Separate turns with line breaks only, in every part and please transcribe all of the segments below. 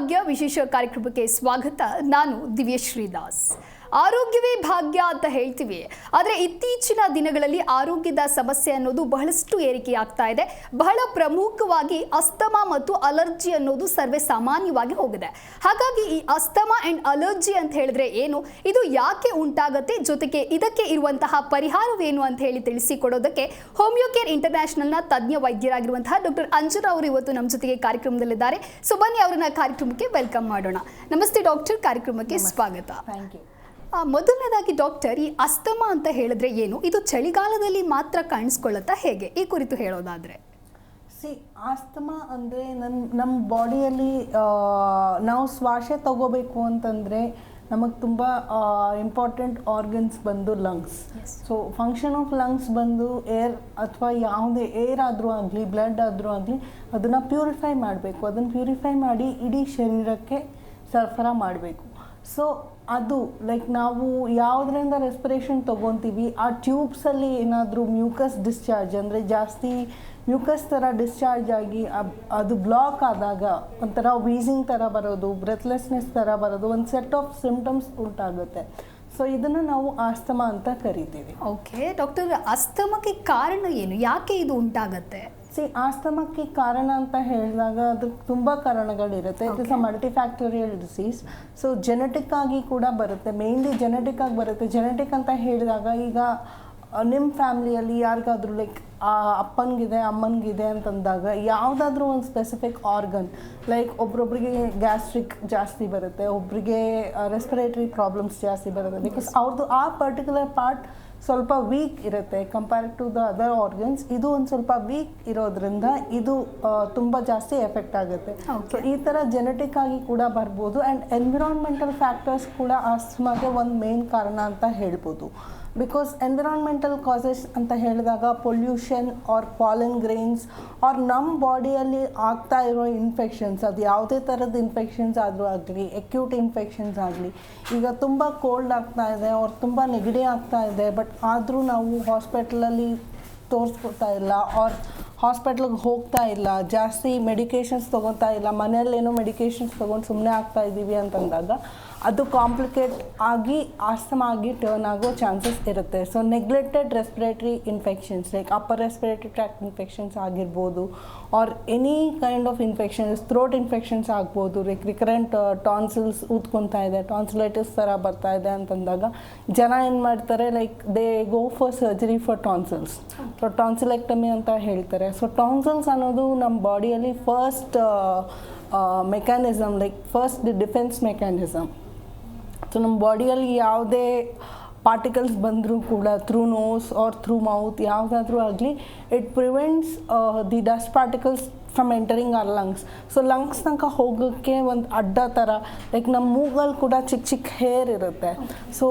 ಭಾಗ್ಯ ವಿಶೇಷ ಕಾರ್ಯಕ್ರಮಕ್ಕೆ ಸ್ವಾಗತ. ನಾನು ದಿವ್ಯಶ್ರೀ ದಾಸ್. ಆರೋಗ್ಯವೇ ಭಾಗ್ಯ ಅಂತ ಹೇಳ್ತೀವಿ. ಆದರೆ ಇತ್ತೀಚಿನ ದಿನಗಳಲ್ಲಿ ಆರೋಗ್ಯದ ಸಮಸ್ಯೆ ಅನ್ನೋದು ಬಹಳಷ್ಟು ಏರಿಕೆಯಾಗ್ತಾ ಇದೆ. ಬಹಳ ಪ್ರಮುಖವಾಗಿ ಅಸ್ತಮಾ ಮತ್ತು ಅಲರ್ಜಿ ಅನ್ನೋದು ಸರ್ವೇ ಸಾಮಾನ್ಯವಾಗಿ ಹೋಗಿದೆ. ಹಾಗಾಗಿ ಈ ಅಸ್ತಮಾ ಅಂಡ್ ಅಲರ್ಜಿ ಅಂತ ಹೇಳಿದ್ರೆ ಏನು? ಇದು ಯಾಕೆ ಉಂಟಾಗುತ್ತೆ? ಜೊತೆಗೆ ಇದಕ್ಕೆ ಇರುವಂತಹ ಪರಿಹಾರವೇನು ಅಂತ ಹೇಳಿ ತಿಳಿಸಿಕೊಡೋದಕ್ಕೆ ಹೋಮಿಯೋಕೇರ್ ಇಂಟರ್ನ್ಯಾಷನಲ್ನ ತಜ್ಞ ವೈದ್ಯರಾಗಿರುವಂತಹ ಡಾಕ್ಟರ್ ಅಂಜನಾ ಅವರು ಇವತ್ತು ನಮ್ಮ ಜೊತೆಗೆ ಕಾರ್ಯಕ್ರಮದಲ್ಲಿದ್ದಾರೆ. ಸೊ ಬನ್ನಿ ಅವರನ್ನ ಕಾರ್ಯಕ್ರಮಕ್ಕೆ ವೆಲ್ಕಮ್ ಮಾಡೋಣ. ನಮಸ್ತೆ ಡಾಕ್ಟರ್. ಕಾರ್ಯಕ್ರಮಕ್ಕೆ ಸ್ವಾಗತ.
Thank you.
ಮೊದಲನೇದಾಗಿ ಡಾಕ್ಟರ್ ಈ ಅಸ್ತಮ ಅಂತ ಹೇಳಿದ್ರೆ ಏನು? ಇದು ಚಳಿಗಾಲದಲ್ಲಿ ಮಾತ್ರ ಕಾಣಿಸ್ಕೊಳ್ಳುತ್ತಾ ಹೇಗೆ? ಈ ಕುರಿತು ಹೇಳೋದಾದ್ರೆ.
ಸಿ ಆಸ್ತಮಾ ಅಂದರೆ ನನ್ನ ನಮ್ಮ ಬಾಡಿಯಲ್ಲಿ ನಾವು ಶ್ವಾಸ ತಗೋಬೇಕು ಅಂತಂದರೆ ನಮಗೆ ತುಂಬ ಇಂಪಾರ್ಟೆಂಟ್ ಆರ್ಗನ್ಸ್ ಬಂದು lungs. So function of lungs ಬಂದು ಏರ್ ಅಥವಾ ಯಾವುದೇ ಏರ್ ಆದರೂ ಆಗಲಿ ಬ್ಲಡ್ ಆದರೂ ಆಗಲಿ ಅದನ್ನು ಪ್ಯೂರಿಫೈ ಮಾಡಬೇಕು. ಅದನ್ನು ಪ್ಯೂರಿಫೈ ಮಾಡಿ ಇಡೀ ಶರೀರಕ್ಕೆ ಸರಫರಾ ಮಾಡಬೇಕು. ಸೊ ಅದು ಲೈಕ್ ನಾವು ಯಾವುದರಿಂದ ರೆಸ್ಪಿರೇಷನ್ ತೊಗೊತೀವಿ, ಆ ಟ್ಯೂಬ್ಸಲ್ಲಿ ಏನಾದರೂ ಮ್ಯೂಕಸ್ ಡಿಸ್ಚಾರ್ಜ್ ಅಂದರೆ ಜಾಸ್ತಿ ಮ್ಯೂಕಸ್ ಥರ ಡಿಸ್ಚಾರ್ಜ್ ಆಗಿ ಅದು ಬ್ಲಾಕ್ ಆದಾಗ ಒಂಥರ ವೀಸಿಂಗ್ ಥರ ಬರೋದು ಬ್ರೆತ್ಲೆಸ್ನೆಸ್ ಥರ ಬರೋದು, ಒಂದು ಸೆಟ್ ಆಫ್ ಸಿಮ್ಟಮ್ಸ್ ಉಂಟಾಗುತ್ತೆ. ಸೊ ಇದನ್ನು ನಾವು ಆಸ್ತಮಾ ಅಂತ ಕರಿತೀವಿ.
ಓಕೆ ಡಾಕ್ಟರ್ ಅಸ್ತಮಕ್ಕೆ ಕಾರಣ ಏನು? ಯಾಕೆ ಇದು ಉಂಟಾಗತ್ತೆ?
ಸಿ ಆಸ್ತಮಕ್ಕೆ ಕಾರಣ ಅಂತ ಹೇಳಿದಾಗ ಅದಕ್ಕೆ ತುಂಬ ಕಾರಣಗಳಿರುತ್ತೆ. It is a multifactorial disease so genetic ಆಗಿ ಕೂಡ ಬರುತ್ತೆ. ಮೇನ್ಲಿ ಜೆನೆಟಿಕ್ ಆಗಿ ಬರುತ್ತೆ. ಜೆನೆಟಿಕ್ ಅಂತ ಹೇಳಿದಾಗ ಈಗ ನಿಮ್ಮ ಫ್ಯಾಮಿಲಿಯಲ್ಲಿ ಯಾರಿಗಾದ್ರೂ ಲೈಕ್ ಅಪ್ಪನಿಗಿದೆ ಅಮ್ಮನಿಗಿದೆ ಅಂತಂದಾಗ ಯಾವುದಾದ್ರೂ ಒಂದು ಸ್ಪೆಸಿಫಿಕ್ ಆರ್ಗನ್ ಲೈಕ್ ಒಬ್ರೊಬ್ರಿಗೆ ಗ್ಯಾಸ್ಟ್ರಿಕ್ ಜಾಸ್ತಿ ಬರುತ್ತೆ ಒಬ್ರಿಗೆ ರೆಸ್ಪಿರೇಟರಿ ಪ್ರಾಬ್ಲಮ್ಸ್ ಜಾಸ್ತಿ ಬರುತ್ತೆ. ಬಿಕಾಸ್ ಅವ್ರದ್ದು ಆ ಪರ್ಟಿಕ್ಯುಲರ್ ಪಾರ್ಟ್ ಸ್ವಲ್ಪ ವೀಕ್ ಇರುತ್ತೆ compare to the other organs ಇದು ಒಂದು ಸ್ವಲ್ಪ ವೀಕ್ ಇರೋದ್ರಿಂದ ಇದು ತುಂಬ ಜಾಸ್ತಿ ಎಫೆಕ್ಟ್ ಆಗುತ್ತೆ. ಸೊ ಈ ಥರ ಜೆನೆಟಿಕ್ ಆಗಿ ಕೂಡ ಬರ್ಬೋದು. ಆ್ಯಂಡ್ ಎನ್ವಿರಾನ್ಮೆಂಟಲ್ ಫ್ಯಾಕ್ಟರ್ಸ್ ಕೂಡ ಆಸ್ಮಾಗೆ ಒಂದು ಮೇನ್ ಕಾರಣ ಅಂತ ಹೇಳ್ಬೋದು. ಬಿಕಾಸ್ ಎನ್ವಿರಾನ್ಮೆಂಟಲ್ ಕಾಸಸ್ ಅಂತ ಹೇಳಿದಾಗ pollution or pollen grains or ನಮ್ಮ ಬಾಡಿಯಲ್ಲಿ ಆಗ್ತಾ ಇರೋ ಇನ್ಫೆಕ್ಷನ್ಸ್ ಅದು ಯಾವುದೇ ಥರದ ಇನ್ಫೆಕ್ಷನ್ಸ್ ಆದರೂ ಆಗಲಿ ಎಕ್ಯೂಟ್ ಇನ್ಫೆಕ್ಷನ್ಸ್ ಆಗಲಿ ಈಗ ತುಂಬ ಕೋಲ್ಡ್ ಆಗ್ತಾ ಇದೆ ಅವ್ರು ತುಂಬ ನೆಗಡಿ ಆಗ್ತಾ ಇದೆ ಬಟ್ ಆದರೂ ನಾವು ಹಾಸ್ಪಿಟ್ಲಲ್ಲಿ ತೋರಿಸ್ಕೊತಾ ಇಲ್ಲ ಆರ್ ಹಾಸ್ಪಿಟ್ಲಿಗೆ ಹೋಗ್ತಾ ಇಲ್ಲ, ಜಾಸ್ತಿ ಮೆಡಿಕೇಷನ್ಸ್ ತೊಗೊತಾ ಇಲ್ಲ, ಮನೆಯಲ್ಲೇನೋ ಮೆಡಿಕೇಷನ್ಸ್ ತೊಗೊಂಡು ಸುಮ್ಮನೆ ಆಗ್ತಾ ಇದ್ದೀವಿ ಅಂತಂದಾಗ ಅದು ಕಾಂಪ್ಲಿಕೇಟ್ ಆಗಿ, ಆಸ್ತಮ ಆಗಿ ಟರ್ನ್ ಆಗೋ ಚಾನ್ಸಸ್ ಇರುತ್ತೆ. So neglected respiratory infections like upper respiratory tract infections ಆಗಿರ್ಬೋದು or any kind of infections throat infections ಆಗ್ಬೋದು ಲೈಕ್ ರಿಕರೆಂಟ್ ಟಾನ್ಸಿಲ್ಸ್ ಊದ್ಕೊತಾ ಇದೆ ಟಾನ್ಸಿಲೈಟಿಸ್ ಥರ ಬರ್ತಾ ಇದೆ ಅಂತಂದಾಗ, ಜನ ಏನು ಮಾಡ್ತಾರೆ like they go for surgery for tonsils so tonsillectomy ಅಂತ ಹೇಳ್ತಾರೆ. ಸೊ ಟಾನ್ಸಿಲ್ಸ್ ಅನ್ನೋದು ನಮ್ಮ ಬಾಡಿಯಲ್ಲಿ first mechanism like first defence mechanism so ನಮ್ಮ ಬಾಡಿಯಲ್ಲಿ ಯಾವುದೇ ಪಾರ್ಟಿಕಲ್ಸ್ ಬಂದರೂ ಕೂಡ through nose or through mouth ಯಾವುದಾದ್ರೂ ಆಗಲಿ it prevents the dust particles from entering our lungs so lungs ತನಕ ಹೋಗೋಕ್ಕೆ ಒಂದು ಅಡ್ಡ ಥರ ಲೈಕ್ ನಮ್ಮ ಮೂಗಲ್ಲಿ ಕೂಡ ಚಿಕ್ಕ ಚಿಕ್ಕ ಹೇರ್ ಇರುತ್ತೆ. ಸೊ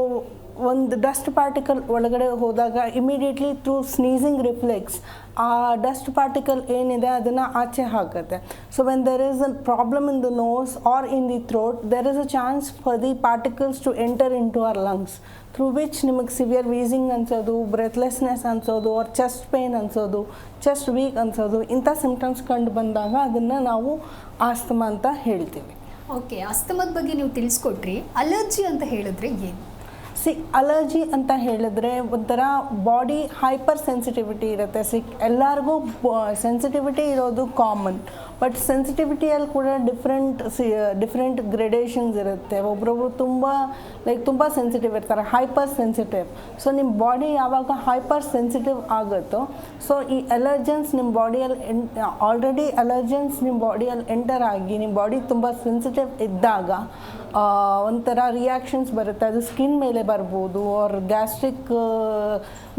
ಒಂದು ಡಸ್ಟ್ ಪಾರ್ಟಿಕಲ್ ಒಳಗಡೆ ಹೋದಾಗ ಇಮಿಡಿಯೇಟ್ಲಿ ಥ್ರೂ ಸ್ನೀಸಿಂಗ್ ರಿಫ್ಲೆಕ್ಸ್ ಆ ಡಸ್ಟ್ ಪಾರ್ಟಿಕಲ್ ಏನಿದೆ ಅದನ್ನು ಆಚೆ ಹಾಕುತ್ತೆ. So when there is a problem in the nose or in the throat there is a chance for the particles to enter into our lungs through which ನಿಮಗೆ severe wheezing ಅನ್ಸೋದು breathlessness ಅನ್ಸೋದು ಅವ್ರ chest pain ಅನ್ಸೋದು chest weak ಅನ್ಸೋದು ಇಂಥ symptoms ಕಂಡು ಬಂದಾಗ ಅದನ್ನು ನಾವು ಆಸ್ತಮ ಅಂತ ಹೇಳ್ತೀವಿ.
ಓಕೆ ಅಸ್ತಮದ ಬಗ್ಗೆ ನೀವು ತಿಳಿಸ್ಕೊಟ್ರಿ. ಅಲರ್ಜಿ ಅಂತ ಹೇಳಿದ್ರೆ ಏನು?
ಸಿ ಅಲರ್ಜಿ ಅಂತ ಹೇಳಿದ್ರೆ ಒಂಥರ ಬಾಡಿ ಹೈಪರ್ ಸೆನ್ಸಿಟಿವಿಟಿ ಇರುತ್ತೆ. ಸಿ ಎಲ್ಲರಿಗೂ ಸೆನ್ಸಿಟಿವಿಟಿ ಇರೋದು ಕಾಮನ್ ಬಟ್ ಸೆನ್ಸಿಟಿವಿಟಿಯಲ್ಲಿ ಕೂಡ ಡಿಫ್ರೆಂಟ್ ಸಿ ಡಿಫ್ರೆಂಟ್ ಗ್ರೆಡೇಷನ್ಸ್ ಇರುತ್ತೆ. ಒಬ್ರೊಬ್ರು ತುಂಬ ಲೈಕ್ ತುಂಬ ಸೆನ್ಸಿಟಿವ್ ಇರ್ತಾರೆ ಹೈಪರ್ ಸೆನ್ಸಿಟಿವ್ ಸೊ ನಿಮ್ಮ ಬಾಡಿ ಯಾವಾಗ ಹೈಪರ್ ಸೆನ್ಸಿಟಿವ್ ಆಗುತ್ತೋ ಸೊ ಈ ಅಲರ್ಜೆನ್ಸ್ ನಿಮ್ಮ ಬಾಡಿಯಲ್ಲಿ ಎನ್ ಆಲ್ರೆಡಿ ಅಲರ್ಜೆನ್ಸ್ ನಿಮ್ಮ ಬಾಡಿಯಲ್ಲಿ ಎಂಟರ್ ಆಗಿ ನಿಮ್ಮ ಬಾಡಿ ತುಂಬ ಸೆನ್ಸಿಟಿವ್ ಇದ್ದಾಗ ಒಂಥರ ರಿಯಾಕ್ಷನ್ಸ್ ಬರುತ್ತೆ. ಅದು ಸ್ಕಿನ್ ಮೇಲೆ ಬರ್ಬೋದು ಆರ್ ಗ್ಯಾಸ್ಟ್ರಿಕ್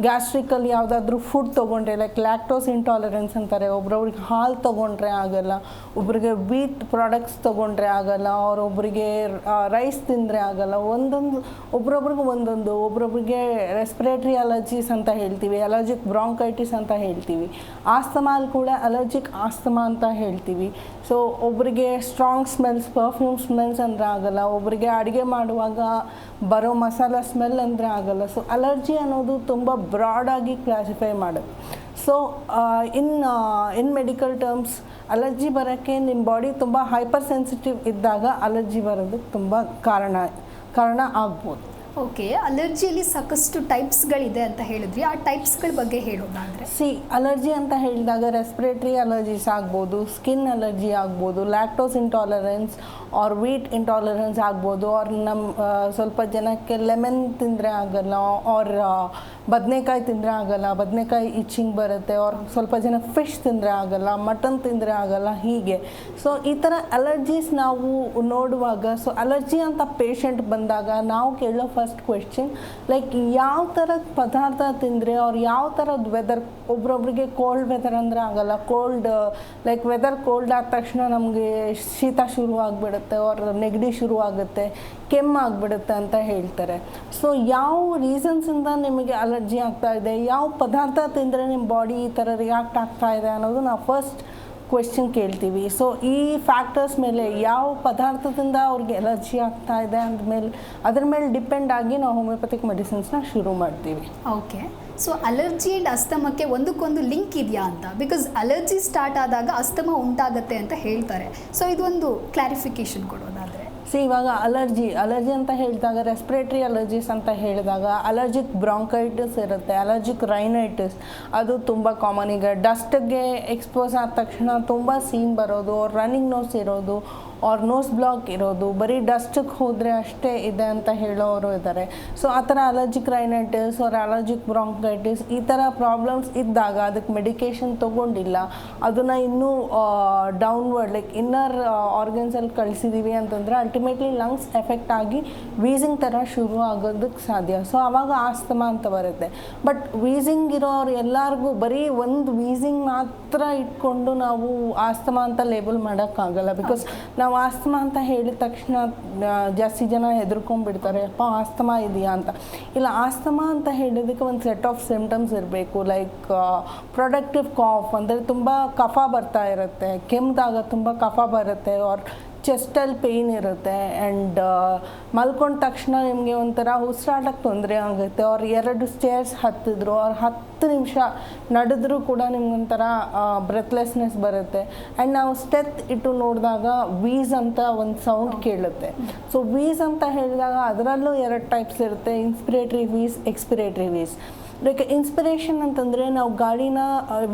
ಗ್ಯಾಸ್ಟ್ರಿಕಲ್ಲಿ ಯಾವುದಾದ್ರೂ ಫುಡ್ ತೊಗೊಂಡ್ರೆ ಲೈಕ್ ಲ್ಯಾಕ್ಟೋಸ್ ಇಂಟಾಲರೆನ್ಸ್ ಅಂತಾರೆ, ಒಬ್ರೊಬ್ರಿಗೆ ಹಾಲು ತೊಗೊಂಡ್ರೆ ಆಗಲ್ಲ, ಒಬ್ರಿಗೆ ವೀಟ್ ಪ್ರಾಡಕ್ಟ್ಸ್ ತೊಗೊಂಡ್ರೆ ಆಗಲ್ಲ ಅವ್ರ ಒಬ್ರಿಗೆ ರೈಸ್ ತಿಂದರೆ ಆಗಲ್ಲ, ಒಂದೊಂದು, ಒಬ್ರೊಬ್ರಿಗೆ ಒಂದೊಂದು, ಒಬ್ರೊಬ್ರಿಗೆ ರೆಸ್ಪಿರೇಟರಿ ಅಲರ್ಜೀಸ್ ಅಂತ ಹೇಳ್ತೀವಿ ಅಲರ್ಜಿಕ್ ಬ್ರಾಂಕೈಟಿಸ್ ಅಂತ ಹೇಳ್ತೀವಿ ಆಸ್ತಮಾಲ್ ಕೂಡ ಅಲರ್ಜಿಕ್ ಆಸ್ತಮಾ ಅಂತ ಹೇಳ್ತೀವಿ. ಸೊ ಒಬ್ಬರಿಗೆ ಸ್ಟ್ರಾಂಗ್ ಸ್ಮೆಲ್ಸ್ ಪರ್ಫ್ಯೂಮ್ ಸ್ಮೆಲ್ಸ್ ಅಂದರೆ ಆಗಲ್ಲ ಒಬ್ಬರಿಗೆ ಅಡುಗೆ ಮಾಡುವಾಗ ಬರೋ ಮಸಾಲ ಸ್ಮೆಲ್ ಅಂದರೆ ಆಗಲ್ಲ. ಸೊ ಅಲರ್ಜಿ ಅನ್ನೋದು ತುಂಬ ಬ್ರಾಡಾಗಿ ಕ್ಲಾಸಿಫೈ ಮಾಡೋದು so in in medical terms allergy ಬರೋಕ್ಕೆ ನಿಮ್ಮ ಬಾಡಿ ತುಂಬ ಹೈಪರ್ ಸೆನ್ಸಿಟಿವ್ ಇದ್ದಾಗ ಅಲರ್ಜಿ ಬರೋದಕ್ಕೆ ತುಂಬ ಕಾರಣ ಕಾರಣ ಆಗ್ಬೋದು.
ಓಕೆ ಅಲರ್ಜಿಯಲ್ಲಿ ಸಾಕಷ್ಟು ಟೈಪ್ಸ್ಗಳಿದೆ ಅಂತ ಹೇಳಿದ್ವಿ ಆ ಟೈಪ್ಸ್ಗಳ ಬಗ್ಗೆ ಹೇಳೋದಾದ್ರೆ
ಸಿ ಅಲರ್ಜಿ ಅಂತ ಹೇಳಿದಾಗ ರೆಸ್ಪಿರೇಟ್ರಿ ಅಲರ್ಜೀಸ್ ಆಗ್ಬೋದು ಸ್ಕಿನ್ ಅಲರ್ಜಿ ಆಗ್ಬೋದು lactose intolerance or wheat intolerance ಆಗ್ಬೋದು ಆರ್ ನಮ್ಮ ಸ್ವಲ್ಪ ಜನಕ್ಕೆ ಲೆಮನ್ ತಿಂದರೆ ಆಗಲ್ಲ ಅವ್ರ ಬದನೆಕಾಯಿ ತಿಂದರೆ ಆಗಲ್ಲ, ಬದನೆಕಾಯಿ ಇಚ್ಚಿಂಗ್ ಬರುತ್ತೆ ಆರ್ ಸ್ವಲ್ಪ ಜನ ಫಿಶ್ ತಿಂದರೆ ಆಗಲ್ಲ ಮಟನ್ ತಿಂದರೆ ಆಗಲ್ಲ, ಹೀಗೆ. ಸೊ ಈ ಥರ ಅಲರ್ಜೀಸ್ ನಾವು ನೋಡುವಾಗ ಸೊ ಅಲರ್ಜಿ ಅಂತ ಪೇಷಂಟ್ ಬಂದಾಗ ನಾವು ಕೇಳೋ ಫಸ್ಟ್ ಕ್ವೆಶ್ಚನ್ ಲೈಕ್ ಯಾವ ಥರದ ಪದಾರ್ಥ ತಿಂದರೆ ಅವ್ರು ಯಾವ ಥರದ ವೆದರ್ ಒಬ್ರೊಬ್ರಿಗೆ ಕೋಲ್ಡ್ ವೆದರ್ ಅಂದರೆ ಆಗಲ್ಲ ಕೋಲ್ಡ್ ಲೈಕ್ ವೆದರ್ ಕೋಲ್ಡ್ ಆದ ತಕ್ಷಣ ನಮಗೆ ಶೀತ ಶುರು ಅವ್ರ ನೆಗಡಿ ಶುರು ಆಗುತ್ತೆ ಕೆಮ್ಮ ಆಗಿಬಿಡುತ್ತೆ ಅಂತ ಹೇಳ್ತಾರೆ. ಸೊ ಯಾವ ರೀಸನ್ಸಿಂದ ನಿಮಗೆ ಅಲರ್ಜಿ ಆಗ್ತಾ ಇದೆ, ಯಾವ ಪದಾರ್ಥ ತಿಂದರೆ ನಿಮ್ಮ ಬಾಡಿ ಈ ಥರ ರಿಯಾಕ್ಟ್ ಆಗ್ತಾ ಇದೆ ಅನ್ನೋದು ನಾವು ಫಸ್ಟ್ ಕ್ವೆಶ್ಚನ್ ಕೇಳ್ತೀವಿ. ಸೊ ಈ ಫ್ಯಾಕ್ಟರ್ಸ್ ಮೇಲೆ ಯಾವ ಪದಾರ್ಥದಿಂದ ಅವ್ರಿಗೆ ಎಲರ್ಜಿ ಆಗ್ತಾ ಇದೆ ಅಂದಮೇಲೆ, ಅದ್ರ ಮೇಲೆ ಡಿಪೆಂಡ್ ಆಗಿ ನಾವು ಹೋಮಿಯೋಪತಿಕ್ ಮೆಡಿಸಿನ್ಸ್ನ ಶುರು ಮಾಡ್ತೀವಿ.
ಓಕೆ ಸೊ ಅಲರ್ಜಿ ಆ್ಯಂಡ್ ಅಸ್ತಮಕ್ಕೆ ಒಂದಕ್ಕೊಂದು ಲಿಂಕ್ ಇದೆಯಾ ಅಂತ? ಬಿಕಾಸ್ ಅಲರ್ಜಿ ಸ್ಟಾರ್ಟ್ ಆದಾಗ ಅಸ್ತಮ ಉಂಟಾಗತ್ತೆ ಅಂತ ಹೇಳ್ತಾರೆ. ಸೊ ಇದೊಂದು ಕ್ಲಾರಿಫಿಕೇಶನ್ ಕೊಡೋದಾದರೆ.
ಸೊ ಇವಾಗ ಅಲರ್ಜಿ ಅಲರ್ಜಿ ಅಂತ ಹೇಳಿದಾಗ ರೆಸ್ಪಿರೇಟರಿ ಅಲರ್ಜೀಸ್ ಅಂತ ಹೇಳಿದಾಗ ಅಲರ್ಜಿಕ್ ಬ್ರಾಂಕೈಟಿಸ್ ಇರುತ್ತೆ ಅಲರ್ಜಿಕ್ ರೈನೈಟಿಸ್ ಅದು ತುಂಬ ಕಾಮನ್ ಈಗ ಡಸ್ಟ್ಗೆ ಎಕ್ಸ್ಪೋಸ್ ಆದ ತಕ್ಷಣ ತುಂಬ ಸೀನ್ ಬರೋದು ರನ್ನಿಂಗ್ ನೋಸ್ ಇರೋದು ಆರ್ ನೋಸ್ ಬ್ಲಾಕ್ ಇರೋದು ಬರೀ ಡಸ್ಟಿಗೆ ಹೋದರೆ ಅಷ್ಟೇ ಇದೆ ಅಂತ ಹೇಳೋರು ಇದ್ದಾರೆ ಸೊ ಆ ಥರ allergic rhinitis or allergic bronchitis ಈ ಥರ ಪ್ರಾಬ್ಲಮ್ಸ್ ಇದ್ದಾಗ ಅದಕ್ಕೆ ಮೆಡಿಕೇಶನ್ ತೊಗೊಂಡಿಲ್ಲ. ಅದನ್ನು ಇನ್ನೂ ಡೌನ್ವರ್ಡ್ ಲೈಕ್ ಇನ್ನರ್ ಆರ್ಗನ್ಸಲ್ಲಿ ಕಳಿಸಿದ್ದೀವಿ ಅಂತಂದರೆ ಅಲ್ಟಿಮೇಟ್ಲಿ ಲಂಗ್ಸ್ ಎಫೆಕ್ಟ್ ಆಗಿ ವೀಸಿಂಗ್ ಥರ ಶುರು ಆಗೋದಕ್ಕೆ ಸಾಧ್ಯ. ಸೊ ಆವಾಗ ಆಸ್ತಮ ಅಂತ ಬರುತ್ತೆ. ಬಟ್ ವೀಸಿಂಗ್ ಇರೋರು ಎಲ್ಲರಿಗೂ ಬರೀ ಒಂದು ವೀಸಿಂಗ್ ಮಾತ್ರ ಇಟ್ಕೊಂಡು ನಾವು ಆಸ್ತಮ ಅಂತ ಲೇಬಲ್ ಮಾಡೋಕ್ಕಾಗಲ್ಲ. ಬಿಕಾಸ್ ನಾವು ಆಸ್ತಮ ಅಂತ ಹೇಳಿದ ತಕ್ಷಣ ಜಾಸ್ತಿ ಜನ ಹೆದರ್ಕೊಂಡ್ಬಿಡ್ತಾರೆ, ಅಪ್ಪ, ಆಸ್ತಮ ಇದೆಯಾ? ಅಂತ. ಇಲ್ಲ, ಆಸ್ತಮ ಅಂತ ಹೇಳಿದಕ್ಕೆ ಒಂದು ಸೆಟ್ ಆಫ್ ಸಿಮ್ಟಮ್ಸ್ ಇರಬೇಕು. ಲೈಕ್ ಪ್ರೊಡಕ್ಟಿವ್ ಕಾಫ್ ಅಂದರೆ ತುಂಬ ಕಫ ಬರ್ತಾ ಇರುತ್ತೆ ಕೆಮ್ಮದಾಗ ತುಂಬ ಕಫ ಬರುತ್ತೆ ಆರ್ ಚೆಸ್ಟಲ್ಲಿ ಪೇಯ್ನ್ ಇರುತ್ತೆ ಆ್ಯಂಡ್ ಮಲ್ಕೊಂಡ ತಕ್ಷಣ ನಿಮಗೆ ಒಂಥರ ಉಸಿರಾಟಕ್ಕೆ ತೊಂದರೆ ಆಗುತ್ತೆ. ಅವ್ರು ಎರಡು ಸ್ಟೇರ್ಸ್ ಹತ್ತಿದ್ರು, ಅವ್ರು ಹತ್ತು ನಿಮಿಷ ನಡೆದ್ರೂ ಕೂಡ ನಿಮ್ಗೊಂಥರ ಬ್ರೆತ್ಲೆಸ್ನೆಸ್ ಬರುತ್ತೆ. ಆ್ಯಂಡ್ ನಾವು ಸ್ಟೆತ್ ಇಟ್ಟು ನೋಡಿದಾಗ ವೀಸ್ ಅಂತ ಒಂದು ಸೌಂಡ್ ಕೇಳುತ್ತೆ. ಸೊ ವೀಸ್ ಅಂತ ಹೇಳಿದಾಗ ಅದರಲ್ಲೂ ಎರಡು ಟೈಪ್ಸ್ ಇರುತ್ತೆ ಇನ್ಸ್ಪಿರೇಟ್ರಿ ವೀಸ್ ಎಕ್ಸ್ಪಿರೇಟ್ರಿ ವೀಸ್ ಲೈಕ್ ಇನ್ಸ್ಪಿರೇಷನ್ ಅಂತಂದರೆ ನಾವು ಗಾಡಿನ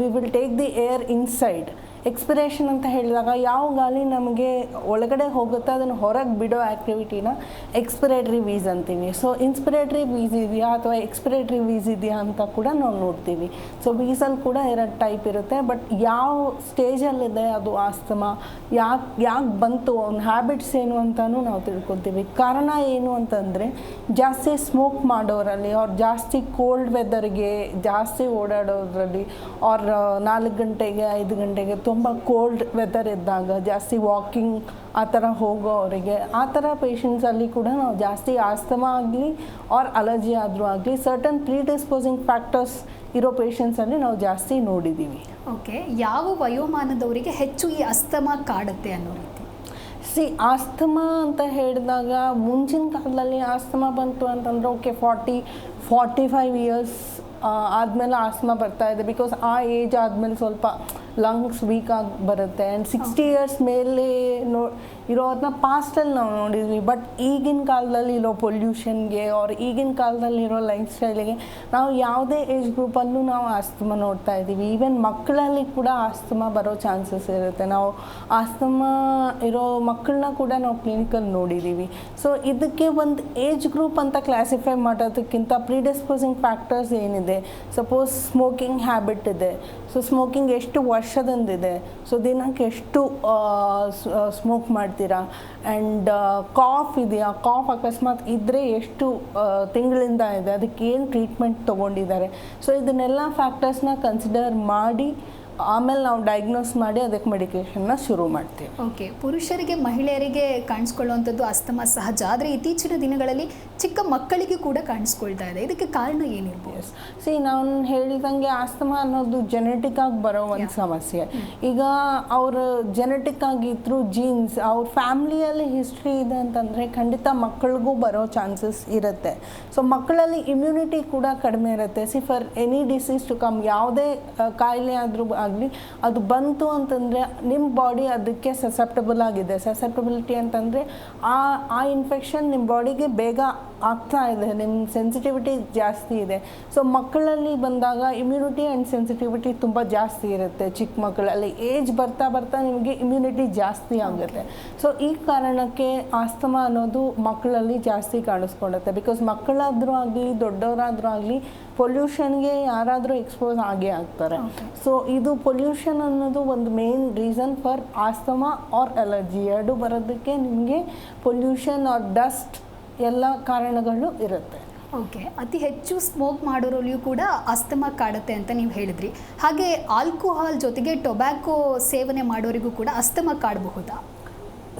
we will take the air inside expiration ಅಂತ ಹೇಳಿದಾಗ ಯಾವ ಗಾಳಿ ನಮಗೆ ಒಳಗಡೆ ಹೋಗುತ್ತೆ ಅದನ್ನು ಹೊರಗೆ ಬಿಡೋ ಆ್ಯಕ್ಟಿವಿಟಿನ ಎಕ್ಸ್ಪಿರೇಟ್ರಿ ವೀಸ್ ಅಂತೀವಿ. ಸೊ ಇನ್ಸ್ಪಿರೇಟ್ರಿ ವೀಸ್ ಇದೆಯಾ ಅಥವಾ ಎಕ್ಸ್ಪಿರೇಟ್ರಿ ವೀಸ್ ಇದೆಯಾ ಅಂತ ಕೂಡ ನಾವು ನೋಡ್ತೀವಿ. ಸೊ ವೀಸಲ್ಲಿ ಕೂಡ ಎರಡು ಟೈಪ್ ಇರುತ್ತೆ. ಬಟ್ ಯಾವ ಸ್ಟೇಜಲ್ಲಿದೆ ಅದು ಆಸ್ತಮ? ಯಾಕೆ ಯಾಕೆ ಬಂತು? ಅವ್ನ ಹ್ಯಾಬಿಟ್ಸ್ ಏನು ಅಂತಲೂ ನಾವು ತಿಳ್ಕೊತೀವಿ ಕಾರಣ ಏನು ಅಂತಂದರೆ, ಜಾಸ್ತಿ ಸ್ಮೋಕ್ ಮಾಡೋರಲ್ಲಿ ಅವ್ರು ಜಾಸ್ತಿ ಕೋಲ್ಡ್ ವೆದರ್ಗೆ ಜಾಸ್ತಿ ಓಡಾಡೋದ್ರಲ್ಲಿ ಅವ್ರ ನಾಲ್ಕು ಗಂಟೆಗೆ, ಐದು ಗಂಟೆಗೆ ತುಂಬ ಕೋಲ್ಡ್ ವೆದರ್ ಇದ್ದಾಗ ಜಾಸ್ತಿ ವಾಕಿಂಗ್ ಆ ಥರ ಹೋಗೋವರಿಗೆ ಆ ಥರ ಪೇಷಂಟ್ಸಲ್ಲಿ ಕೂಡ ನಾವು ಜಾಸ್ತಿ ಆಸ್ತಮ ಆಗಲಿ ಆರ್ ಅಲರ್ಜಿ ಆದರೂ ಆಗಲಿ ಸರ್ಟನ್ ಪ್ರೀಡಿಸ್ಪೋಸಿಂಗ್ ಫ್ಯಾಕ್ಟರ್ಸ್ ಇರೋ ಪೇಷಂಟ್ಸಲ್ಲಿ ನಾವು ಜಾಸ್ತಿ ನೋಡಿದ್ದೀವಿ
ಓಕೆ ಯಾವ ವಯೋಮಾನದವರಿಗೆ ಹೆಚ್ಚು ಈ ಅಸ್ತಮ ಕಾಡುತ್ತೆ ಅನ್ನೋ ರೀತಿ?
ಸಿ ಆಸ್ತಮ ಅಂತ ಹೇಳಿದಾಗ ಮುಂಚಿನ ಕಾಲದಲ್ಲಿ ಆಸ್ತಮ ಬಂತು ಅಂತಂದರೆ okay forty forty five years ಆದಮೇಲೆ ಆಸ್ತಮ ಬರ್ತಾ ಇದೆ. ಬಿಕಾಸ್ ಆ ಏಜ್ ಆದಮೇಲೆ ಸ್ವಲ್ಪ ಲಂಗ್ಸ್ ವೀಕ್ ಆಗಿ ಬರುತ್ತೆ. ಆ್ಯಂಡ್ ಸಿಕ್ಸ್ಟಿ ಇಯರ್ಸ್ ಮೇಲೆ ನೋ ಇರೋದನ್ನ ಪಾಸ್ಟಲ್ಲಿ ನಾವು ನೋಡಿದ್ವಿ. ಬಟ್ ಈಗಿನ ಕಾಲದಲ್ಲಿ ಇರೋ ಪೊಲ್ಯೂಷನ್ಗೆ ಅವ್ರ ಈಗಿನ ಕಾಲದಲ್ಲಿ ಇರೋ ಲೈಫ್ ಸ್ಟೈಲಿಗೆ ನಾವು ಯಾವುದೇ ಏಜ್ ಗ್ರೂಪಲ್ಲೂ ನಾವು ಆಸ್ತಮ ನೋಡ್ತಾ ಇದ್ದೀವಿ. ಈವನ್ ಮಕ್ಕಳಲ್ಲಿ ಕೂಡ ಆಸ್ತಮ ಬರೋ ಚಾನ್ಸಸ್ ಇರುತ್ತೆ. ನಾವು ಆಸ್ತಮ ಇರೋ ಮಕ್ಕಳನ್ನ ಕೂಡ ನಾವು ಕ್ಲಿನಿಕಲ್ಲಿ ನೋಡಿದ್ದೀವಿ. ಸೊ ಇದಕ್ಕೆ ಒಂದು ಏಜ್ ಗ್ರೂಪ್ ಅಂತ ಕ್ಲಾಸಿಫೈ ಮಾಡೋದಕ್ಕಿಂತ ಪ್ರೀಡಿಸ್ಪೋಸಿಂಗ್ ಫ್ಯಾಕ್ಟರ್ಸ್ ಏನಿದೆ? ಸಪೋಸ್ ಸ್ಮೋಕಿಂಗ್ ಹ್ಯಾಬಿಟ್ ಇದೆ. ಸೊ ಸ್ಮೋಕಿಂಗ್ ಎಷ್ಟು ವರ್ಷದಂದಿದೆ? ಸೊ ದಿನಕ್ಕೆ ಎಷ್ಟು ಸ್ಮೋಕ್ ಮಾಡ್ತೀರಾ ಆ್ಯಂಡ್ ಕಾಫ್ ಇದೆಯಾ? ಕಾಫ್ ಅಕಸ್ಮಾತ್ ಇದ್ದರೆ ಎಷ್ಟು ತಿಂಗಳಿಂದ ಇದೆ? ಅದಕ್ಕೆ ಏನು ಟ್ರೀಟ್ಮೆಂಟ್ ತೊಗೊಂಡಿದ್ದಾರೆ? ಸೊ ಇದನ್ನೆಲ್ಲ ಫ್ಯಾಕ್ಟರ್ಸ್ನ ಕನ್ಸಿಡರ್ ಮಾಡಿ ಆಮೇಲೆ ನಾವು ಡಯಾಗ್ನೋಸ್ ಮಾಡಿ ಅದಕ್ಕೆ ಮೆಡಿಕೇಷನ್ನ ಶುರು ಮಾಡ್ತೀವಿ.
ಓಕೆ ಪುರುಷರಿಗೆ ಮಹಿಳೆಯರಿಗೆ ಕಾಣಿಸ್ಕೊಳ್ಳುವಂಥದ್ದು ಅಸ್ತಮ ಸಹಜ. ಆದರೆ ಇತ್ತೀಚಿನ ದಿನಗಳಲ್ಲಿ ಚಿಕ್ಕ ಮಕ್ಕಳಿಗೆ ಕೂಡ ಕಾಣಿಸ್ಕೊಳ್ತಾ ಇದೆ. ಇದಕ್ಕೆ ಕಾರಣ ಏನಿರ್ಬೋದು?
ಸಿ ನಾನು ಹೇಳಿದಂಗೆ ಆಸ್ತಮಾ ಅನ್ನೋದು ಜೆನೆಟಿಕ್ ಆಗಿ ಬರೋ ಒಂದು ಸಮಸ್ಯೆ. ಈಗ ಅವರು ಜೆನೆಟಿಕ್ ಆಗಿ ಥ್ರೂ ಜೀನ್ಸ್ ಅವ್ರ ಫ್ಯಾಮಿಲಿಯಲ್ಲಿ ಹಿಸ್ಟ್ರಿ ಇದೆ ಅಂತಂದರೆ ಖಂಡಿತ ಮಕ್ಕಳಿಗೂ ಬರೋ ಚಾನ್ಸಸ್ ಇರುತ್ತೆ. ಸೊ ಮಕ್ಕಳಲ್ಲಿ ಇಮ್ಯುನಿಟಿ ಕೂಡ ಕಡಿಮೆ ಇರುತ್ತೆ. See for any disease to come ಯಾವುದೇ ಕಾಯಿಲೆ ಆದರೂ ಆಗಲಿ, ಅದು ಬಂತು ಅಂತಂದರೆ ನಿಮ್ಮ ಬಾಡಿ ಅದಕ್ಕೆ ಸಸೆಪ್ಟಬಲ್ ಆಗಿದೆ. ಸಸೆಪ್ಟಬಿಲಿಟಿ ಅಂತಂದರೆ ಆ ಆ ಇನ್ಫೆಕ್ಷನ್ ನಿಮ್ಮ ಬಾಡಿಗೆ ಬೇಗ ಆಗ್ತಾ ಇದೆ ನಿಮ್ಮ ಸೆನ್ಸಿಟಿವಿಟಿ ಜಾಸ್ತಿ ಇದೆ. ಸೊ ಮಕ್ಕಳಲ್ಲಿ ಬಂದಾಗ ಇಮ್ಯುನಿಟಿ ಆ್ಯಂಡ್ ಸೆನ್ಸಿಟಿವಿಟಿ ತುಂಬ ಜಾಸ್ತಿ ಇರುತ್ತೆ ಚಿಕ್ಕ ಮಕ್ಕಳಲ್ಲಿ. ಏಜ್ ಬರ್ತಾ ಬರ್ತಾ ನಿಮಗೆ ಇಮ್ಯುನಿಟಿ ಜಾಸ್ತಿ ಆಗುತ್ತೆ. ಸೊ ಈ ಕಾರಣಕ್ಕೆ ಆಸ್ತಮಾ ಅನ್ನೋದು ಮಕ್ಕಳಲ್ಲಿ ಜಾಸ್ತಿ ಕಾಣಿಸ್ಕೊಳ್ಳುತ್ತೆ ಬಿಕಾಸ್ ಮಕ್ಕಳಾದರೂ ಆಗಲಿ ದೊಡ್ಡವರಾದರೂ ಆಗಲಿ ಪೊಲ್ಯೂಷನ್ಗೆ ಯಾರಾದರೂ ಎಕ್ಸ್ಪೋಸ್ ಆಗೇ ಆಗ್ತಾರೆ. ಸೊ ಇದು ಪೊಲ್ಯೂಷನ್ ಅನ್ನೋದು ಒಂದು main reason for asthma or allergy ಎರಡು ಬರೋದಕ್ಕೆ ನಿಮಗೆ ಪೊಲ್ಯೂಷನ್ ಆರ್ ಡಸ್ಟ್ ಎಲ್ಲ ಕಾರಣಗಳು ಇರುತ್ತೆ.
ಓಕೆ ಅತಿ ಹೆಚ್ಚು ಸ್ಮೋಕ್ ಮಾಡೋರಲ್ಲಿಯೂ ಕೂಡ ಅಸ್ತಮ ಕಾಡುತ್ತೆ ಅಂತ ನೀವು ಹೇಳಿದ್ರಿ. ಹಾಗೆ ಆಲ್ಕೋಹಾಲ್ ಜೊತೆಗೆ ಟೊಬ್ಯಾಕೋ ಸೇವನೆ ಮಾಡೋರಿಗೂ ಕೂಡ ಅಸ್ತಮ ಕಾಡಬಹುದಾ?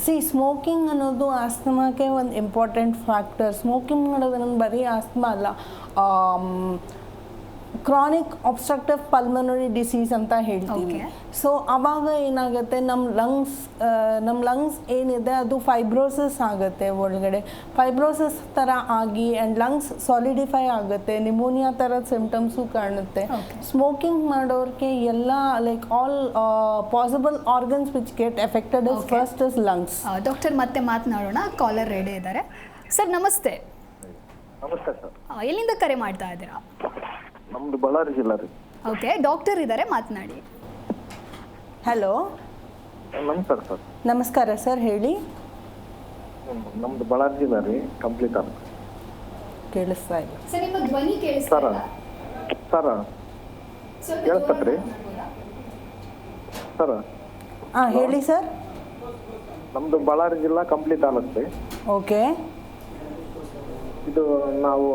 ಸಿ ಸ್ಮೋಕಿಂಗ್ ಅನ್ನೋದು ಆಸ್ತಮಾಕ್ಕೆ ಒಂದು ಇಂಪಾರ್ಟೆಂಟ್ ಫ್ಯಾಕ್ಟರ್ ಸ್ಮೋಕಿಂಗ್ ಅನ್ನೋದು ಬರೀ ಆಸ್ತಮಾ ಅಲ್ಲ ಕ್ರಾನಿಕ್ ಒಬ್ಸ್ಟ್ರಕ್ಟಿವ್ ಪಲ್ಮನರಿ ಡಿಸೀಸ್ ಅಂತ ಹೇಳ್ತೀವಿ. ಸೊ ಅವಾಗ ಏನಾಗುತ್ತೆ ನಮ್ಮ ಲಂಗ್ಸ್ ನಮ್ಮ ಲಂಗ್ಸ್ ಏನಿದೆ ಅದು ಫೈಬ್ರೋಸಿಸ್ ಆಗುತ್ತೆ ಒಳಗಡೆ. ಫೈಬ್ರೋಸಿಸ್ ಥರ ಆಗಿ ಆ್ಯಂಡ್ ಲಂಗ್ಸ್ ಸಾಲಿಡಿಫೈ ಆಗುತ್ತೆ ನಿಮೋನಿಯಾ ಥರದ ಸಿಮ್ಟಮ್ಸು ಕಾಣುತ್ತೆ. ಸ್ಮೋಕಿಂಗ್ ಮಾಡೋರಿಗೆ ಎಲ್ಲ like all possible organs which get affected is. First is lungs
doctor ಮತ್ತೆ ಮಾತನಾಡೋಣ ಕಾಲರ್ ರೆಡಿ ಇದ್ದಾರೆ ಸರ್ ನಮಸ್ತೆ.
ನಮಸ್ತೆ ಸರ್.
ಎಲ್ಲಿಂದ ಕರೆ ಮಾಡ್ತಾ ಇದ್ದೀರಾ?
ನಮ್ದು ಬಳ್ಳಾರಿ ಜಿಲ್ಲಾ ರೀ.
ಓಕೆ ಡಾಕ್ಟರ್ ಇದ್ದಾರೆ ಮಾತನಾಡಿ.
ಹಲೋ
ನಮಸ್ಕಾರ ಸರ್.
ನಮಸ್ಕಾರ ಸರ್ ಹೇಳಿ.
ನಮ್ದು ಬಳ್ಳಾರಿ ಜಿಲ್ಲಾ ರೀ ಕಂಪ್ಲೀಟ್ ಆಗುತ್ತೆ
ಕೇಳಿಸ್ತಾ ಇಲ್ಲ.
ಸರ್ ನಿಮ್ಮ ಧ್ವನಿ
ಸರ ಸರ ಕೇಳಿಸ್ತತ್ರಿ ಸರ್.
ಹಾಂ ಹೇಳಿ ಸರ್.
ನಮ್ದು ಬಳ್ಳಾರಿ ಜಿಲ್ಲಾ ಕಂಪ್ಲೀಟ್ ಆಗುತ್ತೆ
ಓಕೆ.
ಇದು ನಾವು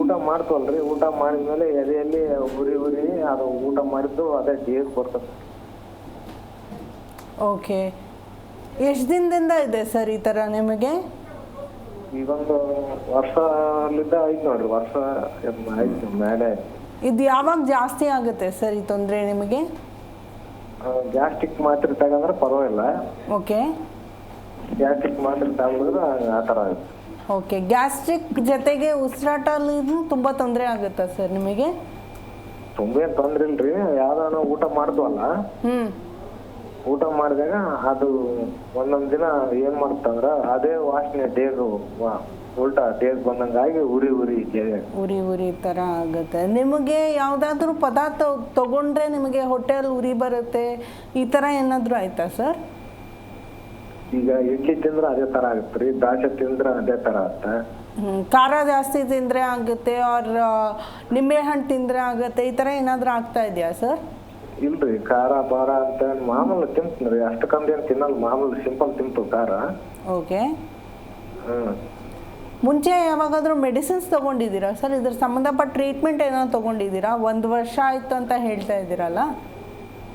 ಊಟ ಮಾಡ್ತೀವಲ್ರಿ ಊಟ ಮಾಡಿದ್ಮೇಲೆ ಎದೆಯಲ್ಲಿ ಉರಿ ಉರಿ ಅದು ಊಟ ಮಾಡಿದ್ದು ಅದೇ ಜೇಗ್ ಬರ್ತದೆ.
ಓಕೆ. ಎಷ್ಟು ದಿನದಿಂದ ಇದೆ ಸರ್ ಈ ಥರ ನಿಮಗೆ?
ಈಗೊಂದು ವರ್ಷದಿಂದ ಆಯ್ತು ನೋಡ್ರಿ ವರ್ಷ ಆಯ್ತು ಮೇಲೆ
ಇದು ಯಾವಾಗ ಜಾಸ್ತಿ ಆಗುತ್ತೆ ಸರ್ ಈ ತೊಂದರೆ ನಿಮಗೆ?
ಗ್ಯಾಸ್ಟ್ರಿಕ್ ಮಾತ್ರೆ ತಗೊಂಡ್ರೆ ಪರವಾಗಿಲ್ಲ.
ಓಕೆ.
ಗ್ಯಾಸ್ಟ್ರಿಕ್ ಮಾತ್ರೆ ತಗೊಂಡ್ರೆ ಆ ಥರ ಆಗುತ್ತೆ.
ಓಕೆ ಗ್ಯಾಸ್ಟ್ರಿಕ್ ಜೊತೆಗೆ ಉಸಿರಾಟಲ್ಲಿ ತುಂಬಾ ತೊಂದರೆ ಆಗುತ್ತಾ ಸರ್ ನಿಮಗೆ?
ತುಂಬ ತೊಂದರೆ ತೊಂದ್ರೆ ಇಲ್ರಿ ಯಾವ್ದಾನ ಊಟ ಮಾಡ್ತೀವಲ್ಲ
ಹ್ಮ್.
ಊಟ ಮಾಡಿದಾಗ ಅದು ಒಂದೊಂದ್ ದಿನ ಏನ್ ಮಾಡ್ತಂದ್ರ ಅದೇ ವಾಸನೆ ಡೇಗು ಉಲ್ಟಾ ಡೇಗ್ ಬಂದಂಗಾಗಿ ಉರಿ ಉರಿ.
ಉರಿ ಉರಿ ತರ ಆಗುತ್ತೆ. ನಿಮಗೆ ಯಾವ್ದಾದ್ರು ಪದಾರ್ಥ ತಗೊಂಡ್ರೆ ನಿಮಗೆ ಹೊಟ್ಟೆಯಲ್ಲಿ ಉರಿ ಬರುತ್ತೆ ಈ ತರ ಏನಾದರೂ ಆಯ್ತಾ ಸರ್?
ಈಗ ಇಡ್ಲಿ ತಿಂದ್ರೆ ಅದೇ ತರ ಆಗುತ್ತೆ ರೀ ದಾಸೆ ತಿಂದ್ರೆ ಅದೇ ತರ ಆಗುತ್ತೆ.
ಖಾರ ಜಾಸ್ತಿ ತಿಂದರೆ ಆಗುತ್ತೆ ಆರ್ ನಿಂಬೆಹಣ್ಣು ತಿಂದರೆ ಆಗುತ್ತೆ ಈ ಥರ ಏನಾದರೂ ಆಗ್ತಾ ಇದೆಯಾ ಸರ್?
ಇಲ್ರಿ ಖಾರ ಬಾರ ಅಂತ ಮಾಮೂಲು ತಿಂತೀನಿ ರೀ ಅಷ್ಟು ಕಮ್ಮಿ ಏನು ತಿನ್ನಲ್ಲ ಮಾಮೂಲು ಸಿಂಪಲ್ ತಿಂತು ಖಾರ.
ಓಕೆ.
ಹ್ಮ್.
ಮುಂಚೆ ಯಾವಾಗಾದರೂ ಮೆಡಿಸಿನ್ಸ್ ತಗೊಂಡಿದ್ದೀರಾ ಸರ್? ಇದ್ರ ಸಂಬಂಧಪಟ್ಟ ಟ್ರೀಟ್ಮೆಂಟ್ ಏನಾದ್ರು ತಗೊಂಡಿದ್ದೀರಾ? ಒಂದು ವರ್ಷ ಆಯಿತು ಅಂತ ಹೇಳ್ತಾ ಇದ್ದೀರಲ್ಲ?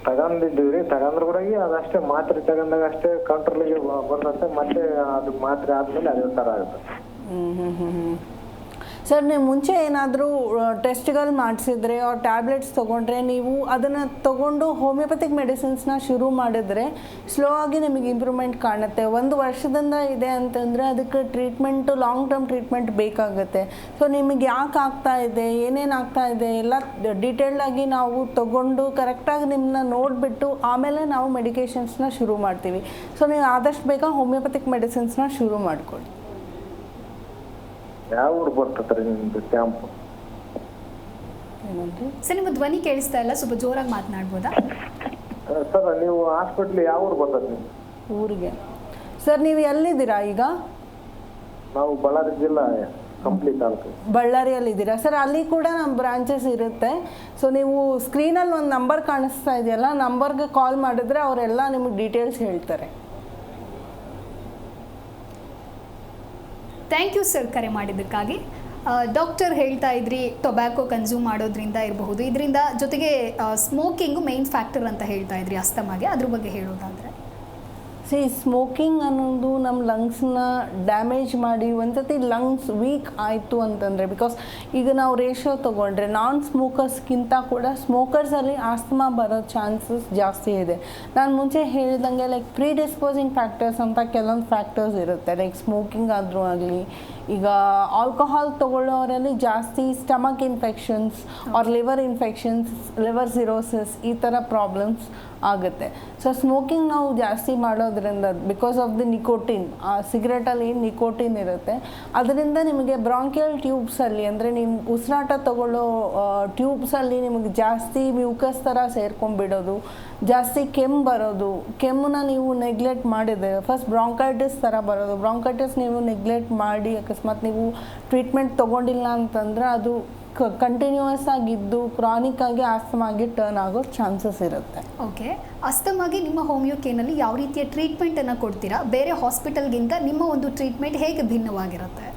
ತಗೊಂಡಿದ್ದೀವಿ ತಗೊಂಡ್ರು ಕೂಡ ಅದಷ್ಟೇ ಮಾತ್ರೆ ತಗೊಂಡಾಗ ಅಷ್ಟೇ ಕಂಟ್ರೋಲಿಗೆ ಬಂದಂತೆ ಮತ್ತೆ ಅದು ಮಾತ್ರೆ ಆದ್ಮೇಲೆ ಅದೇ ತರ ಆಗುತ್ತೆ
ಹ್ಮ್, ಹ್ಮ್, ಹ್ಮ್. ಸರ್, ನೀವು ಮುಂಚೆ ಏನಾದರೂ ಟೆಸ್ಟ್ಗಳು ಮಾಡಿಸಿದ್ರೆ ಅವ್ರ ಟ್ಯಾಬ್ಲೆಟ್ಸ್ ತೊಗೊಂಡ್ರೆ ನೀವು ಅದನ್ನು ತೊಗೊಂಡು ಹೋಮಿಯೋಪತಿಕ್ ಮೆಡಿಸಿನ್ಸ್ನ ಶುರು ಮಾಡಿದ್ರೆ ಸ್ಲೋ ಆಗಿ ನಿಮಗೆ ಇಂಪ್ರೂವ್ಮೆಂಟ್ ಕಾಣುತ್ತೆ. ಒಂದು ವರ್ಷದಿಂದ ಇದೆ ಅಂತಂದರೆ ಅದಕ್ಕೆ ಟ್ರೀಟ್ಮೆಂಟು ಲಾಂಗ್ ಟರ್ಮ್ ಟ್ರೀಟ್ಮೆಂಟ್ ಬೇಕಾಗುತ್ತೆ. ಸೊ ನಿಮಗೆ ಯಾಕೆ ಆಗ್ತಾ ಇದೆ, ಏನೇನು ಆಗ್ತಾ ಇದೆ ಎಲ್ಲ ಡೀಟೇಲ್ಡಾಗಿ ನಾವು ತೊಗೊಂಡು ಕರೆಕ್ಟಾಗಿ ನಿಮ್ಮನ್ನ ನೋಡಿಬಿಟ್ಟು ಆಮೇಲೆ ನಾವು ಮೆಡಿಕೇಷನ್ಸ್ನ ಶುರು ಮಾಡ್ತೀವಿ. ಸೊ ನೀವು ಆದಷ್ಟು ಬೇಗ ಹೋಮಿಯೋಪತಿಕ್ ಮೆಡಿಸಿನ್ಸ್ನ ಶುರು ಮಾಡ್ಕೊಳ್ಳಿ.
ಯಾವ ಊರು ಬರ್ತತ್ರಿ ನಿಮ್ದು ಕ್ಯಾಂಪ್
ಸರ್ ನಿಮ್ಮ ಧ್ವನಿ ಕೇಳಿಸ್ತಾ ಇಲ್ಲ. ಸ್ವಲ್ಪ ಜೋರಾಗಿ ಮಾತನಾಡ್ಬೋದಾ?
ಸರ್ ನೀವು ಹಾಸ್ಪಿಟ್ಲ್ ಯಾವ ಊರು ಬರ್ತದೆ
ಊರಿಗೆ. ಸರ್ ನೀವು ಎಲ್ಲಿದ್ದೀರಾ ಈಗ?
ನಾವು ಬಳ್ಳಾರಿ ಜಿಲ್ಲಾ ಕಂಪ್ಲೀಟ್ ತಾಲೂಕು.
ಬಳ್ಳಾರಿಯಲ್ಲಿದ್ದೀರಾ ಸರ್ ಅಲ್ಲಿ ಕೂಡ ನಮ್ಮ ಬ್ರಾಂಚಸ್ ಇರುತ್ತೆ. ಸೊ ನೀವು ಸ್ಕ್ರೀನಲ್ಲಿ ಒಂದು ನಂಬರ್ ಕಾಣಿಸ್ತಾ ಇದೆಯಲ್ಲ ನಂಬರ್ಗೆ ಕಾಲ್ ಮಾಡಿದ್ರೆ ಅವರೆಲ್ಲ ನಿಮಗೆ ಡೀಟೇಲ್ಸ್ ಹೇಳ್ತಾರೆ.
ಥ್ಯಾಂಕ್ ಯು ಸರ್ ಕರೆ ಮಾಡಿದ್ದಕ್ಕಾಗಿ. ಡಾಕ್ಟರ್ ಹೇಳ್ತಾ ಇದ್ರಿ, ಟೊಬ್ಯಾಕೊ ಕನ್ಸ್ಯೂಮ್ ಮಾಡೋದ್ರಿಂದ ಇರಬಹುದು. ಇದರಿಂದ ಜೊತೆಗೆ ಸ್ಮೋಕಿಂಗು ಮೇನ್ ಫ್ಯಾಕ್ಟರ್ ಅಂತ ಹೇಳ್ತಾ ಇದ್ರಿ ಅಸ್ತಮಾಗೆ. ಅದ್ರ ಬಗ್ಗೆ ಹೇಳೋದಾದ್ರೆ.
ಸಿ ಸ್ಮೋಕಿಂಗ್ ಅನ್ನೋದು ನಮ್ಮ ಲಂಗ್ಸ್ನ ಡ್ಯಾಮೇಜ್ ಮಾಡಿ, ಒಂದ್ಸತಿ ಲಂಗ್ಸ್ ವೀಕ್ ಆಯಿತು ಅಂತಂದರೆ ಬಿಕಾಸ್ ಈಗ ನಾವು ರೇಷೋ ತೊಗೊಂಡ್ರೆ ನಾನ್ ಸ್ಮೋಕರ್ಸ್ಗಿಂತ ಕೂಡ ಸ್ಮೋಕರ್ಸಲ್ಲಿ ಆಸ್ತಮಾ ಬರೋ ಚಾನ್ಸಸ್ ಜಾಸ್ತಿ ಇದೆ. ನಾನು ಮುಂಚೆ ಹೇಳಿದಂಗೆ ಲೈಕ್ ಪ್ರೀ ಡಿಸ್ಪೋಸಿಂಗ್ ಫ್ಯಾಕ್ಟರ್ಸ್ ಅಂತ ಕೆಲವೊಂದು ಫ್ಯಾಕ್ಟರ್ಸ್ ಇರುತ್ತೆ. ಲೈಕ್ ಸ್ಮೋಕಿಂಗ್ ಆದರೂ ಆಗಲಿ, ಈಗ ಆಲ್ಕೋಹಾಲ್ ತಗೊಳ್ಳೋರಲ್ಲಿ ಜಾಸ್ತಿ stomach infections or liver infections liver cirrhosis ಈ ಥರ ಪ್ರಾಬ್ಲಮ್ಸ್ ಆಗುತ್ತೆ. ಸೊ ಸ್ಮೋಕಿಂಗ್ ನಾವು ಜಾಸ್ತಿ ಮಾಡೋದ್ರಿಂದ ಬಿಕಾಸ್ ಆಫ್ ದಿ ನಿಕೋಟಿನ್ ಆ ಸಿಗರೇಟಲ್ಲಿ ಏನು ನಿಕೋಟಿನ್ ಇರುತ್ತೆ. ಅದರಿಂದ ನಿಮಗೆ ಬ್ರಾಂಕಿಯಲ್ ಟ್ಯೂಬ್ಸಲ್ಲಿ ಅಂದರೆ ನಿಮ್ಮ ಉಸಿರಾಟ ತಗೊಳ್ಳೋ ಟ್ಯೂಬ್ಸಲ್ಲಿ ನಿಮಗೆ ಜಾಸ್ತಿ ಮ್ಯೂಕಸ್ ಥರ ಸೇರ್ಕೊಂಡ್ಬಿಡೋದು, ಜಾಸ್ತಿ ಕೆಮ್ಮು ಬರೋದು, ಕೆಮ್ಮನ್ನ ನೀವು ನೆಗ್ಲೆಕ್ಟ್ ಮಾಡಿದ್ರೆ ಫಸ್ಟ್ ಬ್ರಾಂಕೈಟಿಸ್ ಥರ ಬರೋದು. ಬ್ರಾಂಕೈಟಿಸ್ ನೀವು ನೆಗ್ಲೆಕ್ಟ್ ಮಾಡಿ, ಅಕಸ್ಮಾತ್ ನೀವು ಟ್ರೀಟ್ಮೆಂಟ್ ತೊಗೊಂಡಿಲ್ಲ ಅಂತಂದರೆ ಅದು ಕಂಟಿನ್ಯೂಯಸ್ ಆಗಿದ್ದು ಕ್ರಾನಿಕ್ ಆಗಿ ಆಸ್ತಮಾಗಿ ಟರ್ನ್ ಆಗೋ ಚಾನ್ಸಸ್ ಇರುತ್ತೆ.
ಓಕೆ ಅಸ್ತಮಾಗೆ ನಿಮ್ಮ ಹೋಮಿಯೋ ಕೇರ್ನಲ್ಲಿ ಯಾವ ರೀತಿಯ ಟ್ರೀಟ್ಮೆಂಟನ್ನು ಕೊಡ್ತೀರಾ? ಬೇರೆ ಹಾಸ್ಪಿಟಲ್ಗಿಂತ ನಿಮ್ಮ ಒಂದು ಟ್ರೀಟ್ಮೆಂಟ್ ಹೇಗೆ ಭಿನ್ನವಾಗಿರುತ್ತೆ?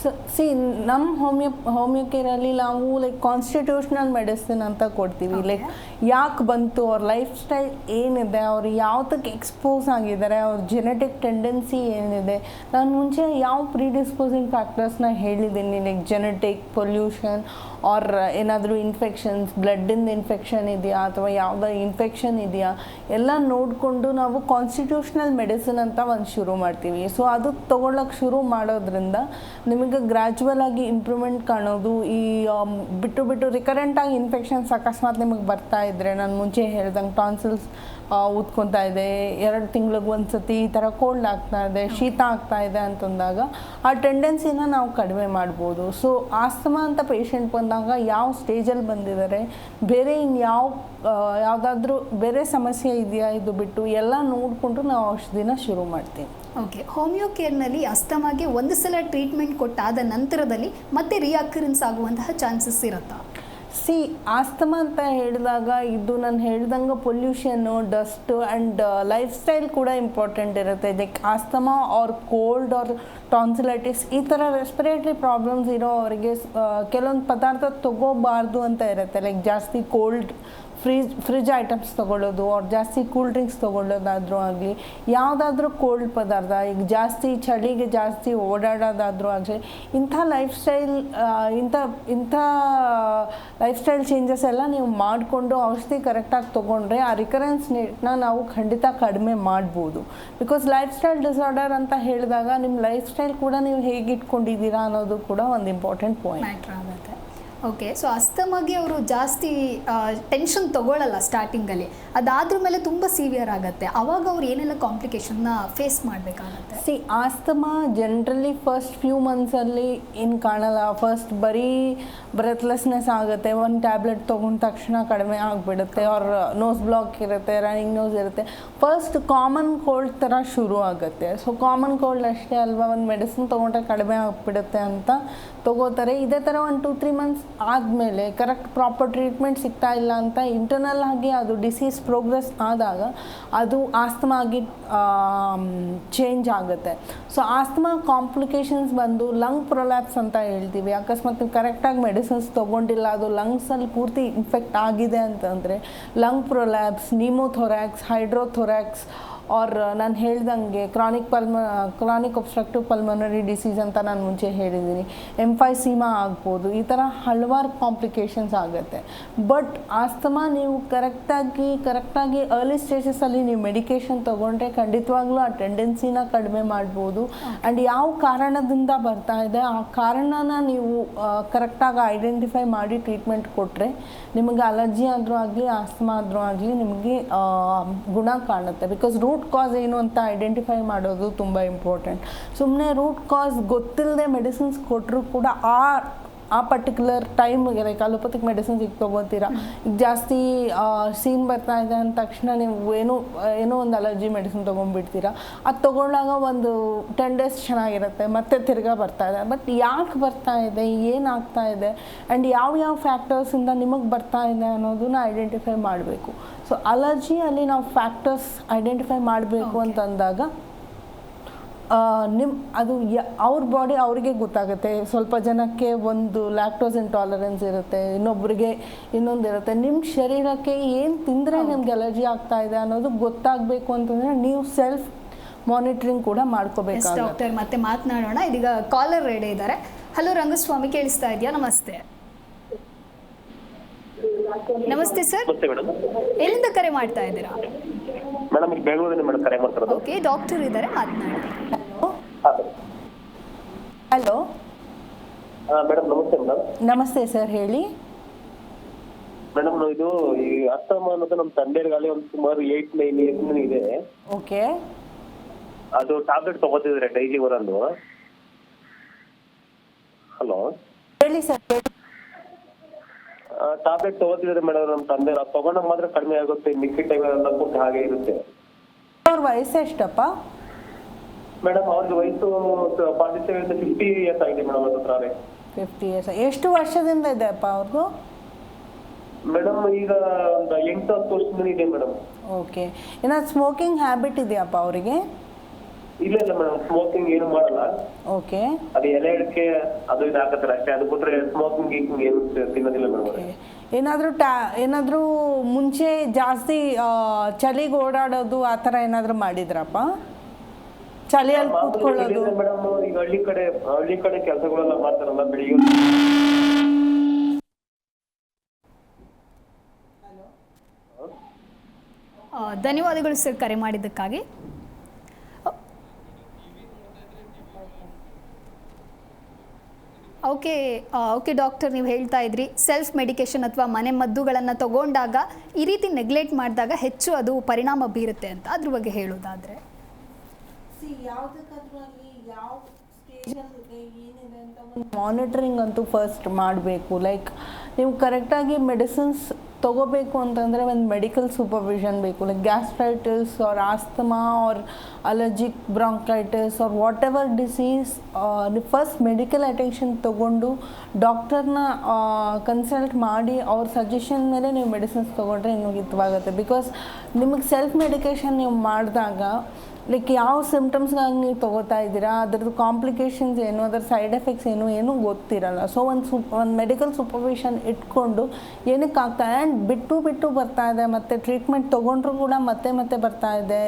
ಸೊ ಸಿ ನಮ್ಮ ಹೋಮಿಯೋ ಹೋಮಿಯೋ ಕೇರಲ್ಲಿ ನಾವು ಲೈಕ್ ಕಾನ್ಸ್ಟಿಟ್ಯೂಷನಲ್ ಮೆಡಿಸಿನ್ ಅಂತ ಕೊಡ್ತೀವಿ. ಲೈಕ್ ಯಾಕೆ ಬಂತು? ಅವ್ರ ಲೈಫ್ ಸ್ಟೈಲ್ ಏನಿದೆ? ಅವ್ರು ಯಾವ್ದಕ್ಕೆ ಎಕ್ಸ್ಪೋಸ್ ಆಗಿದ್ದಾರೆ? ಅವ್ರ ಜೆನೆಟಿಕ್ ಟೆಂಡೆನ್ಸಿ ಏನಿದೆ? ನಾನು ಮುಂಚೆ ಯಾವ ಪ್ರೀಡಿಸ್ಪೋಸಿಂಗ್ ಫ್ಯಾಕ್ಟರ್ಸ್ನ ಹೇಳಿದ್ದೀನಿ? ಲೈಕ್ ಜೆನೆಟಿಕ್ ಪೊಲ್ಯೂಷನ್ ಆರ್ ಏನಾದರೂ ಇನ್ಫೆಕ್ಷನ್ಸ್ ಬ್ಲಡ್ಡಿಂದ ಇನ್ಫೆಕ್ಷನ್ ಇದೆಯಾ ಅಥವಾ ಯಾವುದೋ ಇನ್ಫೆಕ್ಷನ್ ಇದೆಯಾ, ಎಲ್ಲ ನೋಡಿಕೊಂಡು ನಾವು ಕಾನ್ಸ್ಟಿಟ್ಯೂಷನಲ್ ಮೆಡಿಸಿನ್ ಅಂತ ಒಂದು ಶುರು ಮಾಡ್ತೀವಿ. ಸೊ ಅದು ತೊಗೊಳಕ್ಕೆ ಶುರು ಮಾಡೋದ್ರಿಂದ ನಿಮಗೆ ಗ್ರ್ಯಾಜುವಲ್ ಆಗಿ ಇಂಪ್ರೂವ್ಮೆಂಟ್ ಕಾಣೋದು, ಈ ಬಿಟ್ಟು ಬಿಟ್ಟು ರಿಕರೆಂಟಾಗಿ ಇನ್ಫೆಕ್ಷನ್ಸ್ ಅಕಸ್ಮಾತ್ ನಿಮಗೆ ಬರ್ತಾ ಇದ್ದರೆ ನಾನು ಮುಂಚೆ ಹೇಳ್ದಂಗೆ ಟಾನ್ಸಿಲ್ಸ್ ಊದ್ಕೊತಾ ಇದೆ. ಎರಡು ತಿಂಗಳಿಗೆ ಒಂದು ಸತಿ ಈ ಥರ ಕೋಲ್ಡ್ ಆಗ್ತಾ ಇದೆ, ಶೀತ ಆಗ್ತಾ ಇದೆ ಅಂತಂದಾಗ ಆ ಟೆಂಡೆನ್ಸಿನ ನಾವು ಕಡಿಮೆ ಮಾಡ್ಬೋದು. ಸೊ ಆಸ್ತಮಾ ಅಂತ ಪೇಷಂಟ್ ಬಂದಾಗ ಯಾವ ಸ್ಟೇಜಲ್ಲಿ ಬಂದಿದ್ದಾರೆ, ಬೇರೆ ಇನ್ನು ಯಾವ ಯಾವುದಾದ್ರೂ ಬೇರೆ ಸಮಸ್ಯೆ ಇದೆಯಾ ಇದು ಬಿಟ್ಟು ಎಲ್ಲ ನೋಡಿಕೊಂಡು ನಾವು ಔಷಧಿನ ಶುರು ಮಾಡ್ತೀವಿ.
ಓಕೆ ಹೋಮಿಯೋ ಕೇರ್ನಲ್ಲಿ ಅಸ್ತಮಾಗೆ ಒಂದು ಸಲ ಟ್ರೀಟ್ಮೆಂಟ್ ಕೊಟ್ಟಾದ ನಂತರದಲ್ಲಿ ಮತ್ತೆ ರಿಯಾಕರೆನ್ಸ್ ಆಗುವಂತಹ ಚಾನ್ಸಸ್ ಇರುತ್ತಾ?
ಸಿ, ಆಸ್ತಮಾ ಅಂತ ಹೇಳಿದಾಗ ಇದು ನಾನು ಹೇಳ್ದಂಗೆ pollution, dust and lifestyle ಕೂಡ ಇಂಪಾರ್ಟೆಂಟ್ ಇರುತ್ತೆ. Like asthma or cold or tonsillitis ಈ ಥರ ರೆಸ್ಪಿರೇಟ್ರಿ ಪ್ರಾಬ್ಲಮ್ಸ್ ಇರೋ ಅವರಿಗೆ ಕೆಲವೊಂದು ಪದಾರ್ಥ ತಗೋಬಾರ್ದು ಅಂತ ಇರುತ್ತೆ. ಲೈಕ್ ಜಾಸ್ತಿ ಕೋಲ್ಡ್ ಫ್ರಿಜ್ ಫ್ರಿಜ್ ಐಟಮ್ಸ್ ತೊಗೊಳ್ಳೋದು, ಅವ್ರು ಜಾಸ್ತಿ ಕೂಲ್ ಡ್ರಿಂಕ್ಸ್ ತೊಗೊಳ್ಳೋದಾದರೂ ಆಗಲಿ, ಯಾವುದಾದ್ರೂ ಕೋಲ್ಡ್ ಪದಾರ್ಥ, ಈಗ ಜಾಸ್ತಿ ಚಳಿಗೆ ಜಾಸ್ತಿ ಓಡಾಡೋದಾದರೂ ಆಗಲಿ, ಇಂಥ ಲೈಫ್ ಸ್ಟೈಲ್ ಇಂಥ ಇಂಥ ಲೈಫ್ ಸ್ಟೈಲ್ ಚೇಂಜಸ್ ಎಲ್ಲ ನೀವು ಮಾಡಿಕೊಂಡು ಔಷಧಿ ಕರೆಕ್ಟಾಗಿ ತೊಗೊಂಡ್ರೆ ಆ ರಿಕರೆನ್ಸ್ ರೇಟ್ನ ನಾವು ಖಂಡಿತ ಕಡಿಮೆ ಮಾಡ್ಬೋದು. ಬಿಕಾಸ್ ಲೈಫ್ ಸ್ಟೈಲ್ ಡಿಸಾರ್ಡರ್ ಅಂತ ಹೇಳಿದಾಗ ನಿಮ್ಮ ಲೈಫ್ ಸ್ಟೈಲ್ ಕೂಡ ನೀವು ಹೇಗೆ ಇಟ್ಕೊಂಡಿದ್ದೀರಾ ಅನ್ನೋದು ಕೂಡ ಒಂದು ಇಂಪಾರ್ಟೆಂಟ್ ಪಾಯಿಂಟ್
ಆಗುತ್ತೆ. ಓಕೆ ಸೊ ಅಸ್ತಮಾಗೆ ಅವರು ಜಾಸ್ತಿ ಟೆನ್ಷನ್ ತಗೊಳ್ಳಲ್ಲ ಸ್ಟಾರ್ಟಿಂಗಲ್ಲಿ ಅದಾದ್ರ ಮೇಲೆ ತುಂಬ ಸಿವಿಯರ್ ಆಗುತ್ತೆ. ಅವಾಗ ಅವ್ರು ಏನೆಲ್ಲ ಕಾಂಪ್ಲಿಕೇಶನ್ನ ಫೇಸ್ ಮಾಡಬೇಕಾಗತ್ತೆ?
See asthma generally first few ಮಂತ್ಸಲ್ಲಿ ಏನು ಕಾಣಲ್ಲ. ಫಸ್ಟ್ ಬರೀ ಬ್ರೆತ್ಲೆಸ್ನೆಸ್ ಆಗುತ್ತೆ. ಒಂದು ಟ್ಯಾಬ್ಲೆಟ್ ತೊಗೊಂಡ ತಕ್ಷಣ ಕಡಿಮೆ ಆಗಿಬಿಡುತ್ತೆ. ಅವ್ರ ನೋಸ್ ಬ್ಲಾಕ್ ಇರುತ್ತೆ ರನ್ನಿಂಗ್ ನೋಸ್ ಇರುತ್ತೆ. ಫಸ್ಟ್ ಕಾಮನ್ ಕೋಲ್ಡ್ ಥರ ಶುರು ಆಗುತ್ತೆ. ಸೊ ಕಾಮನ್ ಕೋಲ್ಡ್ ಅಷ್ಟೇ ಅಲ್ವಾ? ಒಂದು ಮೆಡಿಸಿನ್ ತೊಗೊಂಡ್ರೆ ಕಡಿಮೆ ಆಗಿಬಿಡುತ್ತೆ ಅಂತ ತೊಗೋತಾರೆ. ಇದೇ ಥರ ಒಂದು ಟೂ ತ್ರೀ ಮಂತ್ಸ್ ಆದಮೇಲೆ ಕರೆಕ್ಟ್ ಪ್ರಾಪರ್ ಟ್ರೀಟ್ಮೆಂಟ್ ಸಿಗ್ತಾ ಇಲ್ಲ ಅಂತ ಇಂಟರ್ನಲ್ ಆಗಿ ಅದು ಡಿಸೀಸ್ ಪ್ರೋಗ್ರೆಸ್ ಆದಾಗ ಅದು ಆಸ್ತಮಾಗಿ ಚೇಂಜ್ ಆಗುತ್ತೆ. ಸೊ ಆಸ್ತಮಾ ಕಾಂಪ್ಲಿಕೇಶನ್ಸ್ ಬಂದು ಲಂಗ್ ಪ್ರೊಲ್ಯಾಪ್ಸ್ ಅಂತ ಹೇಳ್ತೀವಿ. ಅಕಸ್ಮಾತ್ ನೀವು ಕರೆಕ್ಟಾಗಿ ಮೆಡಿಸಿನ್ಸ್ ತೊಗೊಂಡಿಲ್ಲ, ಅದು ಲಂಗ್ಸಲ್ಲಿ ಪೂರ್ತಿ ಇನ್ಫೆಕ್ಟ್ ಆಗಿದೆ ಅಂತಂದರೆ lung prolapse pneumothorax hydrothorax or ನಾನು ಹೇಳ್ದಂಗೆ chronic pulm chronic obstructive pulmonary disease ಅಂತ ನಾನು ಮುಂಚೆ ಹೇಳಿದ್ದೀನಿ. ಎಂಫೈಸೀಮಾ ಆಗ್ಬೋದು, ಈ ಥರ ಹಲವಾರು ಕಾಂಪ್ಲಿಕೇಶನ್ಸ್ ಆಗುತ್ತೆ. ಬಟ್ ಆಸ್ತಮಾ ನೀವು ಕರೆಕ್ಟಾಗಿ ಕರೆಕ್ಟಾಗಿ ಅರ್ಲಿ ಸ್ಟೇಜಸಲ್ಲಿ ನೀವು ಮೆಡಿಕೇಷನ್ ತೊಗೊಂಡ್ರೆ ಖಂಡಿತವಾಗ್ಲೂ ಆ ಟೆಂಡೆನ್ಸಿನ ಕಡಿಮೆ ಮಾಡ್ಬೋದು. ಆ್ಯಂಡ್ ಯಾವ ಕಾರಣದಿಂದ ಬರ್ತಾ ಇದೆ, ಆ ಕಾರಣನ ನೀವು ಕರೆಕ್ಟಾಗಿ ಐಡೆಂಟಿಫೈ ಮಾಡಿ ಟ್ರೀಟ್ಮೆಂಟ್ ಕೊಟ್ಟರೆ ನಿಮಗೆ ಅಲರ್ಜಿ ಆದರೂ ಆಗಲಿ, ಆಸ್ತಮಾ ಆದರೂ ಆಗಲಿ ನಿಮಗೆ ಗುಣ ಕಾಣುತ್ತೆ. ಬಿಕಾಸ್ ರೂಟ್ ಕಾಸ್ ಏನು ಅಂತ ಐಡೆಂಟಿಫೈ ಮಾಡೋದು ತುಂಬ ಇಂಪಾರ್ಟೆಂಟ್ ಸುಮ್ಮನೆ ರೂಟ್ ಕಾಸ್ ಗೊತ್ತಿಲ್ಲದೆ ಮೆಡಿಸಿನ್ಸ್ ಕೊಟ್ಟರು ಕೂಡ ಆ ಆ particular time like allopathic medicines ಈಗ ತೊಗೋತೀರಾ. ಈಗ ಜಾಸ್ತಿ ಸೀನ್ ಬರ್ತಾ ಇದೆ ಅಂದ ತಕ್ಷಣ ನೀವು ಏನೋ ಏನೋ ಒಂದು ಅಲರ್ಜಿ ಮೆಡಿಸಿನ್ ತೊಗೊಂಡ್ಬಿಡ್ತೀರಾ. ಅದು ತೊಗೊಂಡಾಗ ಒಂದು ಟೆನ್ ಡೇಸ್ ಚೆನ್ನಾಗಿರುತ್ತೆ, ಮತ್ತೆ ತಿರ್ಗಾ ಬರ್ತಾ ಇದೆ. ಬಟ್ ಯಾಕೆ ಬರ್ತಾ ಇದೆ ಏನಾಗ್ತಾ ಇದೆ ಆ್ಯಂಡ್ ಯಾವ ಯಾವ ಫ್ಯಾಕ್ಟರ್ಸಿಂದ ನಿಮಗೆ ಬರ್ತಾ ಇದೆ ಅನ್ನೋದನ್ನ ಐಡೆಂಟಿಫೈ ಮಾಡಬೇಕು. ಸೊ ಅಲರ್ಜಿಯಲ್ಲಿ ನಾವು ಫ್ಯಾಕ್ಟರ್ಸ್ ಐಡೆಂಟಿಫೈ ಮಾಡಬೇಕು. ಅಂತಂದಾಗ ನಿಮ್ಮ ಅದು ಯ ಅವ್ರ ಬಾಡಿ ಅವ್ರಿಗೆ ಗೊತ್ತಾಗುತ್ತೆ. ಸ್ವಲ್ಪ ಜನಕ್ಕೆ ಒಂದು ಲ್ಯಾಕ್ಟೋಸ್ ಇಂಟಾಲರೆನ್ಸ್ ಇರುತ್ತೆ ಇನ್ನೊಬ್ಬರಿಗೆ ಇನ್ನೊಂದು ಇರುತ್ತೆ. ನಿಮ್ಮ ಶರೀರಕ್ಕೆ ಏನು ತಿಂದರೆ ನಿಮ್ಗೆ ಅಲರ್ಜಿ ಆಗ್ತಾ ಇದೆ ಅನ್ನೋದು ಗೊತ್ತಾಗಬೇಕು ಅಂತಂದರೆ ನೀವು ಸೆಲ್ಫ್ ಮಾನಿಟ್ರಿಂಗ್ ಕೂಡ ಮಾಡ್ಕೋಬೇಕು
ಡಾಕ್ಟರ್ ಮತ್ತೆ ಮಾತನಾಡೋಣ. ಇದೀಗ ಕಾಲರ್ ರೆಡಿ ಇದ್ದಾರೆ. ಹಲೋ ರಂಗಸ್ವಾಮಿ ಕೇಳಿಸ್ತಾ ಇದೆಯಾ? ನಮಸ್ತೆ. ನಮಸ್ತೆ ಸರ್.
ನಮಸ್ತೆ ಮೇಡಮ್.
ಎಲ್ಲಿಂದ ಕರೆ ಮಾಡ್ತಾ ಇದ್ದೀರಾ?
ಮೇಡಮ್ ಇಲ್ಲಿ ಬೆಂಗಳೂರಿಂದ ಮೇಡಮ್ ಕರೆ ಮಾಡ್ತಿರೋದು.
ಓಕೆ ಡಾಕ್ಟರ್ ಇದ್ದಾರೆ ಮಾತನಾಡಿ.
ಹಲೋ.
ಮೇಡಮ್ ನಮಸ್ತೆ ಮೇಡಮ್.
ನಮಸ್ತೆ ಸರ್ ಹೇಳಿ.
ಮೇಡಮ್ ಇದು ಈ ಅಸ್ತಮ ಅನ್ನೋದು ನಮ್ಮ ತಂದೆಗಾಲಿ ಒಂದು ಸುಮಾರು ಏಟ್ ನೈನ್ ಇಯರ್ಸ್ ಇದೆ
ಓಕೆ.
ಅದು ಟ್ಯಾಬ್ಲೆಟ್ ತಗೋತಿದ್ರೆ ಡೈಲಿ ಒಂದು ಹಲೋ.
ಹೇಳಿ ಸರ್ ಹೇಳಿ.
ಟ್ಯಾಬ್ಲೆಟ್ ತಗೋತಿದ್ರೆ ಮೇಡಮ್ ನಮ್ಮ ತಂದೆ ನಾವು ತಗೊಂಡಾಗ ಮಾತ್ರ ಕಡಿಮೆ ಆಗುತ್ತೆ ಮಿಕ್ಕಿ ಟೈಮ್ ಎಲ್ಲ ಫುಡ್ ಹಾಗೆ ಇರುತ್ತೆ.
ಅವ್ರ ವಯಸ್ಸು ಎಷ್ಟಪ್ಪ?
ಮೇಡಮ್ ಅವ್ರಿಗೆ ವಯಸ್ಸು ಫಾರ್ಟಿ ಸೆವೆನ್ ಫಿಫ್ಟಿ ಇಯರ್ಸ್ ಆಗಿದೆ ಮೇಡಮ್ ಅವ್ರ ಹತ್ರ.
ಫಿಫ್ಟಿ ಇಯರ್ಸ್ ಎಷ್ಟು ವರ್ಷದಿಂದ ಇದೆ ಅಪ್ಪ ಅವ್ರದ್ದು
ಮೇಡಮ್ ಈಗ ಒಂದು ಎಂಟು ಹತ್ತು ವರ್ಷದಿಂದ ಇದೆ ಮೇಡಮ್
ಓಕೆ ಏನಾದ್ರು ಸ್ಮೋಕಿಂಗ್ ಹ್ಯಾಬಿಟ್ ಇದೆಯಪ್ಪ ಅವರಿಗೆ?
ಇಲ್ಲ ಇಲ್ಲ ಮೇಡಮ್ ಸ್ಮೋಕಿಂಗ್ ಏನು ಮಾಡಲ್ಲ.
ಓಕೆ
ಅದು ಎಲೆ ಅಡಿಕೆ ಅದು ಇದು ಹಾಕತ್ತಾರೆ ಅಷ್ಟೇ. ಅದು ಬಿಟ್ರೆ ಸ್ಮೋಕಿಂಗ್ ಗೀಕಿಂಗ್ ಏನು ತಿನ್ನೋದಿಲ್ಲ ಮೇಡಮ್
ಏನಾದರೂ ಟ್ಯಾ ಏನಾದರೂ ಮುಂಚೆ ಜಾಸ್ತಿ ಆ, ಚಳಿಗೆ ಓಡಾಡೋದು ಆ ಥರ ಏನಾದರೂ ಮಾಡಿದ್ರಪ್ಪ? ಚಳಿಯಲ್ಲಿ ಕೂತ್ಕೊಳ್ಳೋದು.
ಮೇಡಮ್ ಈಗ ಹಳ್ಳಿ ಕಡೆ ಹಳ್ಳಿ ಕಡೆ ಕೆಲಸಗಳೆಲ್ಲ ಮಾಡ್ತಾರಲ್ಲ ಬೆಳಿಗ್ಗೆ.
ಆ, ಧನ್ಯವಾದಗಳು ಸರ್ ಕರೆ ಮಾಡಿದ್ದಕ್ಕಾಗಿ. ಓಕೆ ಓಕೆ ಡಾಕ್ಟರ್ ನೀವು ಹೇಳ್ತಾ ಇದ್ರಿ ಸೆಲ್ಫ್ ಮೆಡಿಕೇಶನ್ ಅಥವಾ ಮನೆ ಮದ್ದುಗಳನ್ನು ತಗೊಂಡಾಗ ಈ ರೀತಿ ನೆಗ್ಲೆಕ್ಟ್ ಮಾಡಿದಾಗ ಹೆಚ್ಚು ಅದು ಪರಿಣಾಮ ಬೀರುತ್ತೆ ಅಂತ ಅದ್ರ ಬಗ್ಗೆ ಹೇಳೋದಾದರೆ.
ಮಾನಿಟರಿಂಗ್ ಅಂತೂ ಫಸ್ಟ್ ಮಾಡಬೇಕು. ಲೈಕ್ ನೀವು ಕರೆಕ್ಟಾಗಿ ಮೆಡಿಸಿನ್ಸ್ ತಗೋಬೇಕು ಅಂತಂದರೆ ಒಂದು ಮೆಡಿಕಲ್ ಸೂಪರ್ವಿಷನ್ ಬೇಕು. Like gastritis or asthma or allergic bronchitis or whatever disease first medical attention ತೊಗೊಂಡು ಡಾಕ್ಟರ್ನ ಕನ್ಸಲ್ಟ್ ಮಾಡಿ ಅವ್ರ ಸಜೆಷನ್ ಮೇಲೆ ನೀವು ಮೆಡಿಸಿನ್ಸ್ ತೊಗೊಂಡ್ರೆ ಇನ್ನೂ ಹಿತವಾಗುತ್ತೆ. ಬಿಕಾಸ್ ನಿಮಗೆ ಸೆಲ್ಫ್ ಮೆಡಿಕೇಷನ್ ನೀವು ಮಾಡಿದಾಗ ಲೈಕ್ ಯಾವ ಸಿಮ್ಟಮ್ಸ್ಗಾಗಿ ನೀವು ತೊಗೋತಾ ಇದ್ದೀರಾ? ಅದ್ರದ್ದು ಕಾಂಪ್ಲಿಕೇಶನ್ಸ್ ಏನು? ಅದರ ಸೈಡ್ ಎಫೆಕ್ಟ್ಸ್ ಏನು? ಏನೂ ಗೊತ್ತಿರಲ್ಲ. ಸೊ ಒಂದು ಸೂಪ್ ಒಂದು ಮೆಡಿಕಲ್ ಸೂಪರ್ವಿಷನ್ ಇಟ್ಕೊಂಡು ಏನಕ್ಕೆ ಆಗ್ತಾ ಆ್ಯಂಡ್ ಬಿಟ್ಟು ಬಿಟ್ಟು ಬರ್ತಾ ಇದೆ. ಮತ್ತು ಟ್ರೀಟ್ಮೆಂಟ್ ತೊಗೊಂಡ್ರು ಕೂಡ ಮತ್ತೆ ಮತ್ತೆ ಬರ್ತಾ ಇದೆ.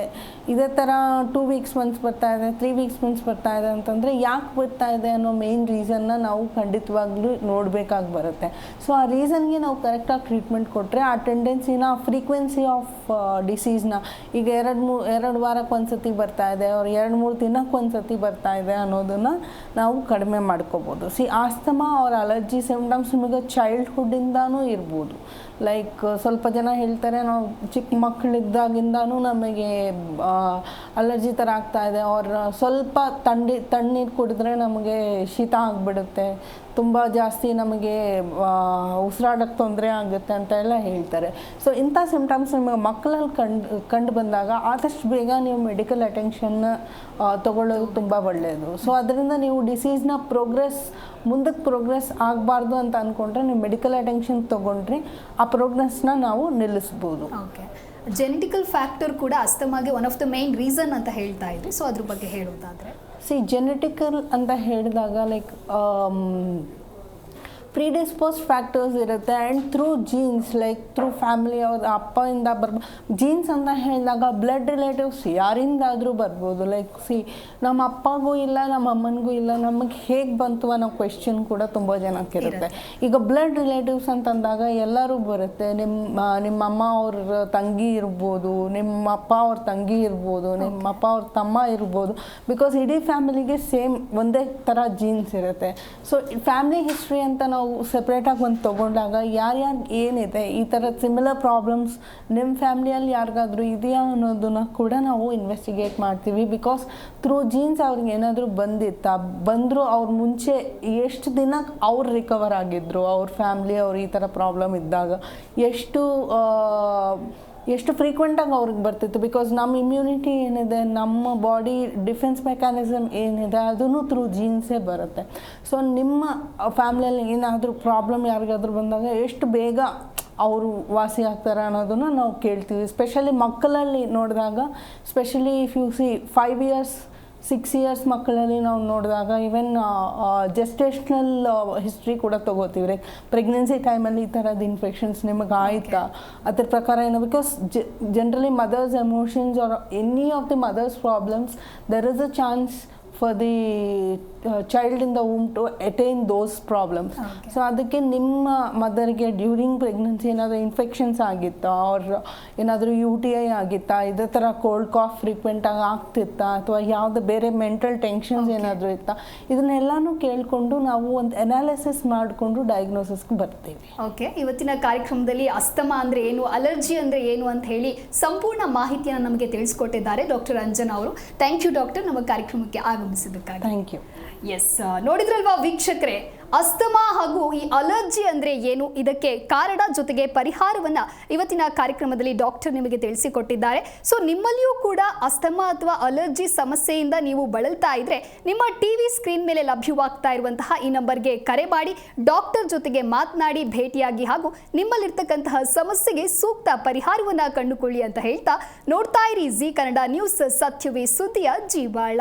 ಇದೇ ಥರ ಟೂ ವೀಕ್ಸ್ ಮಂತ್ಸ್ ಬರ್ತಾ ಇದೆ ತ್ರೀ ವೀಕ್ಸ್ ಮಂತ್ಸ್ ಬರ್ತಾ ಇದೆ ಅಂತಂದರೆ ಯಾಕೆ ಬರ್ತಾ ಇದೆ ಅನ್ನೋ ಮೇನ್ ರೀಸನ್ನ ನಾವು ಖಂಡಿತವಾಗ್ಲೂ ನೋಡಬೇಕಾಗಿ ಬರುತ್ತೆ. ಸೊ ಆ ರೀಸನ್ಗೆ ನಾವು ಕರೆಕ್ಟಾಗಿ ಟ್ರೀಟ್ಮೆಂಟ್ ಕೊಟ್ಟರೆ ಆ ಟೆಂಡೆನ್ಸಿನ ಫ್ರೀಕ್ವೆನ್ಸಿ ಆಫ್ ಡಿಸೀಸ್ನ ಈಗ ಎರಡು ಮೂ, ಎರಡು ವಾರಕ್ಕೆ ಒಂದು ಸತಿ ಬರ್ತಾ ಇದೆ ಅವ್ರು ಎರಡು ಮೂರು ದಿನಕ್ಕೆ ಒಂದು ಸತಿ ಬರ್ತಾ ಇದೆ ಅನ್ನೋದನ್ನು ನಾವು ಕಡಿಮೆ ಮಾಡ್ಕೋಬೋದು. ಸಿ ಆಸ್ತಮಾ ಅವ್ರ ಅಲರ್ಜಿ ಸಿಮ್ಟಮ್ಸ್ ನಿಮಗೆ ಚೈಲ್ಡ್ಹುಡ್ಡಿಂದನೂ ಇರ್ಬೋದು. ಲೈಕ್ ಸ್ವಲ್ಪ ಜನ ಹೇಳ್ತಾರೆ, ನಾವು ಚಿಕ್ಕ ಮಕ್ಕಳಿದ್ದಾಗಿಂದನೂ ನಮಗೆ ಅಲರ್ಜಿ ಥರ ಆಗ್ತಾ ಇದೆ. ಅವ್ರ ಸ್ವಲ್ಪ ತಣ್ಣಿ, ತಣ್ಣೀರು ಕುಡಿದ್ರೆ ನಮಗೆ ಶೀತ ಆಗಿಬಿಡುತ್ತೆ. ತುಂಬ ಜಾಸ್ತಿ ನಮಗೆ ಉಸಿರಾಡೋಕ್ಕೆ ತೊಂದರೆ ಆಗುತ್ತೆ ಅಂತ ಎಲ್ಲ ಹೇಳ್ತಾರೆ. ಸೊ ಇಂಥ ಸಿಮ್ಟಮ್ಸ್ ನಿಮಗೆ ಮಕ್ಕಳಲ್ಲಿ ಕಂಡು ಕಂಡು ಬಂದಾಗ ಆದಷ್ಟು ಬೇಗ ನೀವು ಮೆಡಿಕಲ್ ಅಟೆನ್ಷನ್ನ ತಗೊಳ್ಳೋದು ತುಂಬ ಒಳ್ಳೆಯದು ಸೊ ಅದರಿಂದ ನೀವು ಡಿಸೀಸ್ನ ಪ್ರೋಗ್ರೆಸ್ ಮುಂದಕ್ಕೆ ಪ್ರೋಗ್ರೆಸ್ ಆಗಬಾರ್ದು ಅಂತ ಅಂದ್ಕೊಂಡ್ರೆ ನೀವು ಮೆಡಿಕಲ್ ಅಟೆನ್ಷನ್ ತೊಗೊಂಡ್ರೆ ಪ್ರೋಗ್ರೆಸ್ನ ನಾವು ನಿಲ್ಲಿಸ್ಬೋದು.
ಓಕೆ ಜೆನೆಟಿಕಲ್ ಫ್ಯಾಕ್ಟರ್ ಕೂಡ ಅಸ್ತಮಾಗೆ one of the main reason ಅಂತ ಹೇಳ್ತಾ ಇದ್ರಿ. ಸೊ ಅದ್ರ ಬಗ್ಗೆ ಹೇಳೋದಾದರೆ.
ಸಿ ಜೆನೆಟಿಕಲ್ ಅಂತ ಹೇಳಿದಾಗ ಲೈಕ್ ಪ್ರೀಡಿಸ್ಪೋಸ್ ಫ್ಯಾಕ್ಟರ್ಸ್ ಇರುತ್ತೆ. And through genes like through family ಅವ್ರ ಅಪ್ಪಯಿಂದ ಬರ್ಬೋದು ಜೀನ್ಸ್ ಅಂತ ಹೇಳಿದಾಗ ಬ್ಲಡ್ ರಿಲೇಟಿವ್ಸ್ ಯಾರಿಂದಾದರೂ ಬರ್ಬೋದು. ಲೈಕ್ ಸಿ ನಮ್ಮ ಅಪ್ಪಗೂ ಇಲ್ಲ ನಮ್ಮ ಅಮ್ಮನಿಗೂ ಇಲ್ಲ ನಮಗೆ ಹೇಗೆ ಬಂತು ಅನ್ನೋ ಕ್ವೆಶ್ಚನ್ ಕೂಡ ತುಂಬ ಜನಕ್ಕೆ ಇರುತ್ತೆ. ಈಗ ಬ್ಲಡ್ ರಿಲೇಟಿವ್ಸ್ ಅಂತಂದಾಗ ಎಲ್ಲರೂ ಬರುತ್ತೆ. ನಿಮ್ಮ ನಿಮ್ಮ ಅಮ್ಮ ಅವ್ರ ತಂಗಿ ಇರ್ಬೋದು ನಿಮ್ಮ ಅಪ್ಪ ಅವ್ರ ತಂಗಿ ಇರ್ಬೋದು ನಿಮ್ಮ ಅಪ್ಪ ಅವ್ರ ತಮ್ಮ ಇರ್ಬೋದು. ಬಿಕಾಸ್ ಇಡೀ ಫ್ಯಾಮಿಲಿಗೆ ಸೇಮ್ ಒಂದೇ ಥರ ಜೀನ್ಸ್ ಇರುತ್ತೆ. ಸೊ ಫ್ಯಾಮಿಲಿ ಹಿಸ್ಟ್ರಿ ಅಂತ ನಾವು ಸೆಪ್ರೇಟಾಗಿ ಒಂದು ತೊಗೊಂಡಾಗ ಯಾರ್ಯಾರು ಏನಿದೆ, ಈ ಥರ ಸಿಮಿಲರ್ ಪ್ರಾಬ್ಲಮ್ಸ್ ನಿಮ್ಮ ಫ್ಯಾಮಿಲಿಯಲ್ಲಿ ಯಾರಿಗಾದರೂ ಇದೆಯಾ ಅನ್ನೋದನ್ನ ಕೂಡ ನಾವು ಇನ್ವೆಸ್ಟಿಗೇಟ್ ಮಾಡ್ತೀವಿ. ಬಿಕಾಸ್ ಥ್ರೂ ಜೀನ್ಸ್ ಅವ್ರಿಗೆ ಏನಾದರೂ ಬಂದಿತ್ತಾ, ಬಂದರೂ ಅವ್ರ ಮುಂಚೆ ಎಷ್ಟು ದಿನ ಅವ್ರು ರಿಕವರ್ ಆಗಿದ್ರು, ಅವ್ರ ಫ್ಯಾಮ್ಲಿ ಅವ್ರು ಈ ಥರ ಪ್ರಾಬ್ಲಮ್ ಇದ್ದಾಗ, ಎಷ್ಟು ಎಷ್ಟು ಫ್ರೀಕ್ವೆಂಟಾಗಿ ಅವ್ರಿಗೆ ಬರ್ತಿತ್ತು ಬಿಕಾಸ್ ನಮ್ಮ ಇಮ್ಯುನಿಟಿ ಏನಿದೆ, ನಮ್ಮ ಬಾಡಿ ಡಿಫೆನ್ಸ್ ಮೆಕ್ಯಾನಿಸಮ್ ಏನಿದೆ, ಅದನ್ನು ಥ್ರೂ ಜೀನ್ಸೇ ಬರುತ್ತೆ. ಸೊ ನಿಮ್ಮ ಫ್ಯಾಮ್ಲಿಯಲ್ಲಿ ಏನಾದರೂ ಪ್ರಾಬ್ಲಮ್ ಯಾರಿಗಾದ್ರೂ ಬಂದಾಗ ಎಷ್ಟು ಬೇಗ ಅವರು ವಾಸಿ ಆಗ್ತಾರೆ ಅನ್ನೋದನ್ನು ನಾವು ಕೇಳ್ತೀವಿ. ಸ್ಪೆಷಲಿ ಮಕ್ಕಳಲ್ಲಿ ನೋಡಿದಾಗ specially if you see five years six years ಮಕ್ಕಳಲ್ಲಿ ನಾವು ನೋಡಿದಾಗ ಈವನ್ ಜೆಸ್ಟೇಷ್ನಲ್ ಹಿಸ್ಟ್ರಿ ಕೂಡ ತೊಗೋತೀವಿ ಲೈಕ್ ಪ್ರೆಗ್ನೆನ್ಸಿ ಟೈಮಲ್ಲಿ ಈ ಥರದ ಇನ್ಫೆಕ್ಷನ್ಸ್ ನಿಮಗೆ ಆಯಿತಾ? ಅದ್ರ ಪ್ರಕಾರ ಏನು? Because generally mothers emotions or any of the mothers problems there is a chance for the child in the womb to attain those problems. So ಅದಕ್ಕೆ ನಿಮ್ಮ ಮದರ್ಗೆ ಡ್ಯೂರಿಂಗ್ ಪ್ರೆಗ್ನೆನ್ಸಿ ಏನಾದರೂ ಇನ್ಫೆಕ್ಷನ್ಸ್ ಆಗಿತ್ತಾ? ಅವ್ರ ಏನಾದರೂ ಯು ಟಿ ಐ ಆಗಿತ್ತಾ? ಇದೇ ಥರ ಕೋಲ್ಡ್ ಕಾಫ್ ಫ್ರೀಕ್ವೆಂಟಾಗಿ ಆಗ್ತಿತ್ತಾ? ಅಥವಾ ಯಾವುದೇ ಬೇರೆ ಮೆಂಟಲ್ ಟೆನ್ಷನ್ಸ್ ಏನಾದರೂ ಇತ್ತಾ? ಇದನ್ನೆಲ್ಲನೂ ಕೇಳಿಕೊಂಡು ನಾವು ಒಂದು ಅನಾಲಿಸಿಸ್ ಮಾಡಿಕೊಂಡು ಡಯಾಗ್ನೋಸಿಸ್ಗೆ ಬರ್ತೀವಿ.
ಓಕೆ ಇವತ್ತಿನ ಕಾರ್ಯಕ್ರಮದಲ್ಲಿ ಅಸ್ತಮಾ ಅಂದರೆ ಏನು ಅಲರ್ಜಿ ಅಂದರೆ ಏನು ಅಂತ ಹೇಳಿ ಸಂಪೂರ್ಣ ಮಾಹಿತಿಯನ್ನು ನಮಗೆ ತಿಳಿಸ್ಕೊಟ್ಟಿದ್ದಾರೆ ಡಾಕ್ಟರ್ ಅಂಜನಾ ಅವರು. ಥ್ಯಾಂಕ್ ಯು ಡಾಕ್ಟರ್ ನಮ್ಮ ಕಾರ್ಯಕ್ರಮಕ್ಕೆ ಆಗಮಿಸಿದ್ದಕ್ಕಾಗಿ
ಥ್ಯಾಂಕ್ ಯು
ಎಸ್ ನೋಡಿದ್ರಲ್ವಾ ವೀಕ್ಷಕರೇ ಅಸ್ತಮಾ ಹಾಗೂ ಈ ಅಲರ್ಜಿ ಅಂದರೆ ಏನು? ಇದಕ್ಕೆ ಕಾರಣ ಜೊತೆಗೆ ಪರಿಹಾರವನ್ನು ಇವತ್ತಿನ ಕಾರ್ಯಕ್ರಮದಲ್ಲಿ ಡಾಕ್ಟರ್ ನಿಮಗೆ ತಿಳಿಸಿಕೊಟ್ಟಿದ್ದಾರೆ. ಸೊ ನಿಮ್ಮಲ್ಲಿಯೂ ಕೂಡ ಅಸ್ತಮಾ ಅಥವಾ ಅಲರ್ಜಿ ಸಮಸ್ಯೆಯಿಂದ ನೀವು ಬಳಲ್ತಾ ಇದ್ರೆ ನಿಮ್ಮ ಟಿವಿ ಸ್ಕ್ರೀನ್ ಮೇಲೆ ಲಭ್ಯವಾಗ್ತಾ ಇರುವಂತಹ ಈ ನಂಬರ್ಗೆ ಕರೆ ಮಾಡಿ ಡಾಕ್ಟರ್ ಜೊತೆಗೆ ಮಾತನಾಡಿ ಭೇಟಿಯಾಗಿ ಹಾಗೂ ನಿಮ್ಮಲ್ಲಿರ್ತಕ್ಕಂತಹ ಸಮಸ್ಯೆಗೆ ಸೂಕ್ತ ಪರಿಹಾರವನ್ನ ಕಂಡುಕೊಳ್ಳಿ ಅಂತ ಹೇಳ್ತಾ ನೋಡ್ತಾ ಇರಿ. ಜಿ ಕನ್ನಡ ನ್ಯೂಸ್ ಸತ್ಯವೇ ಸುದ್ದಿಯ ಜೀವಾಳ.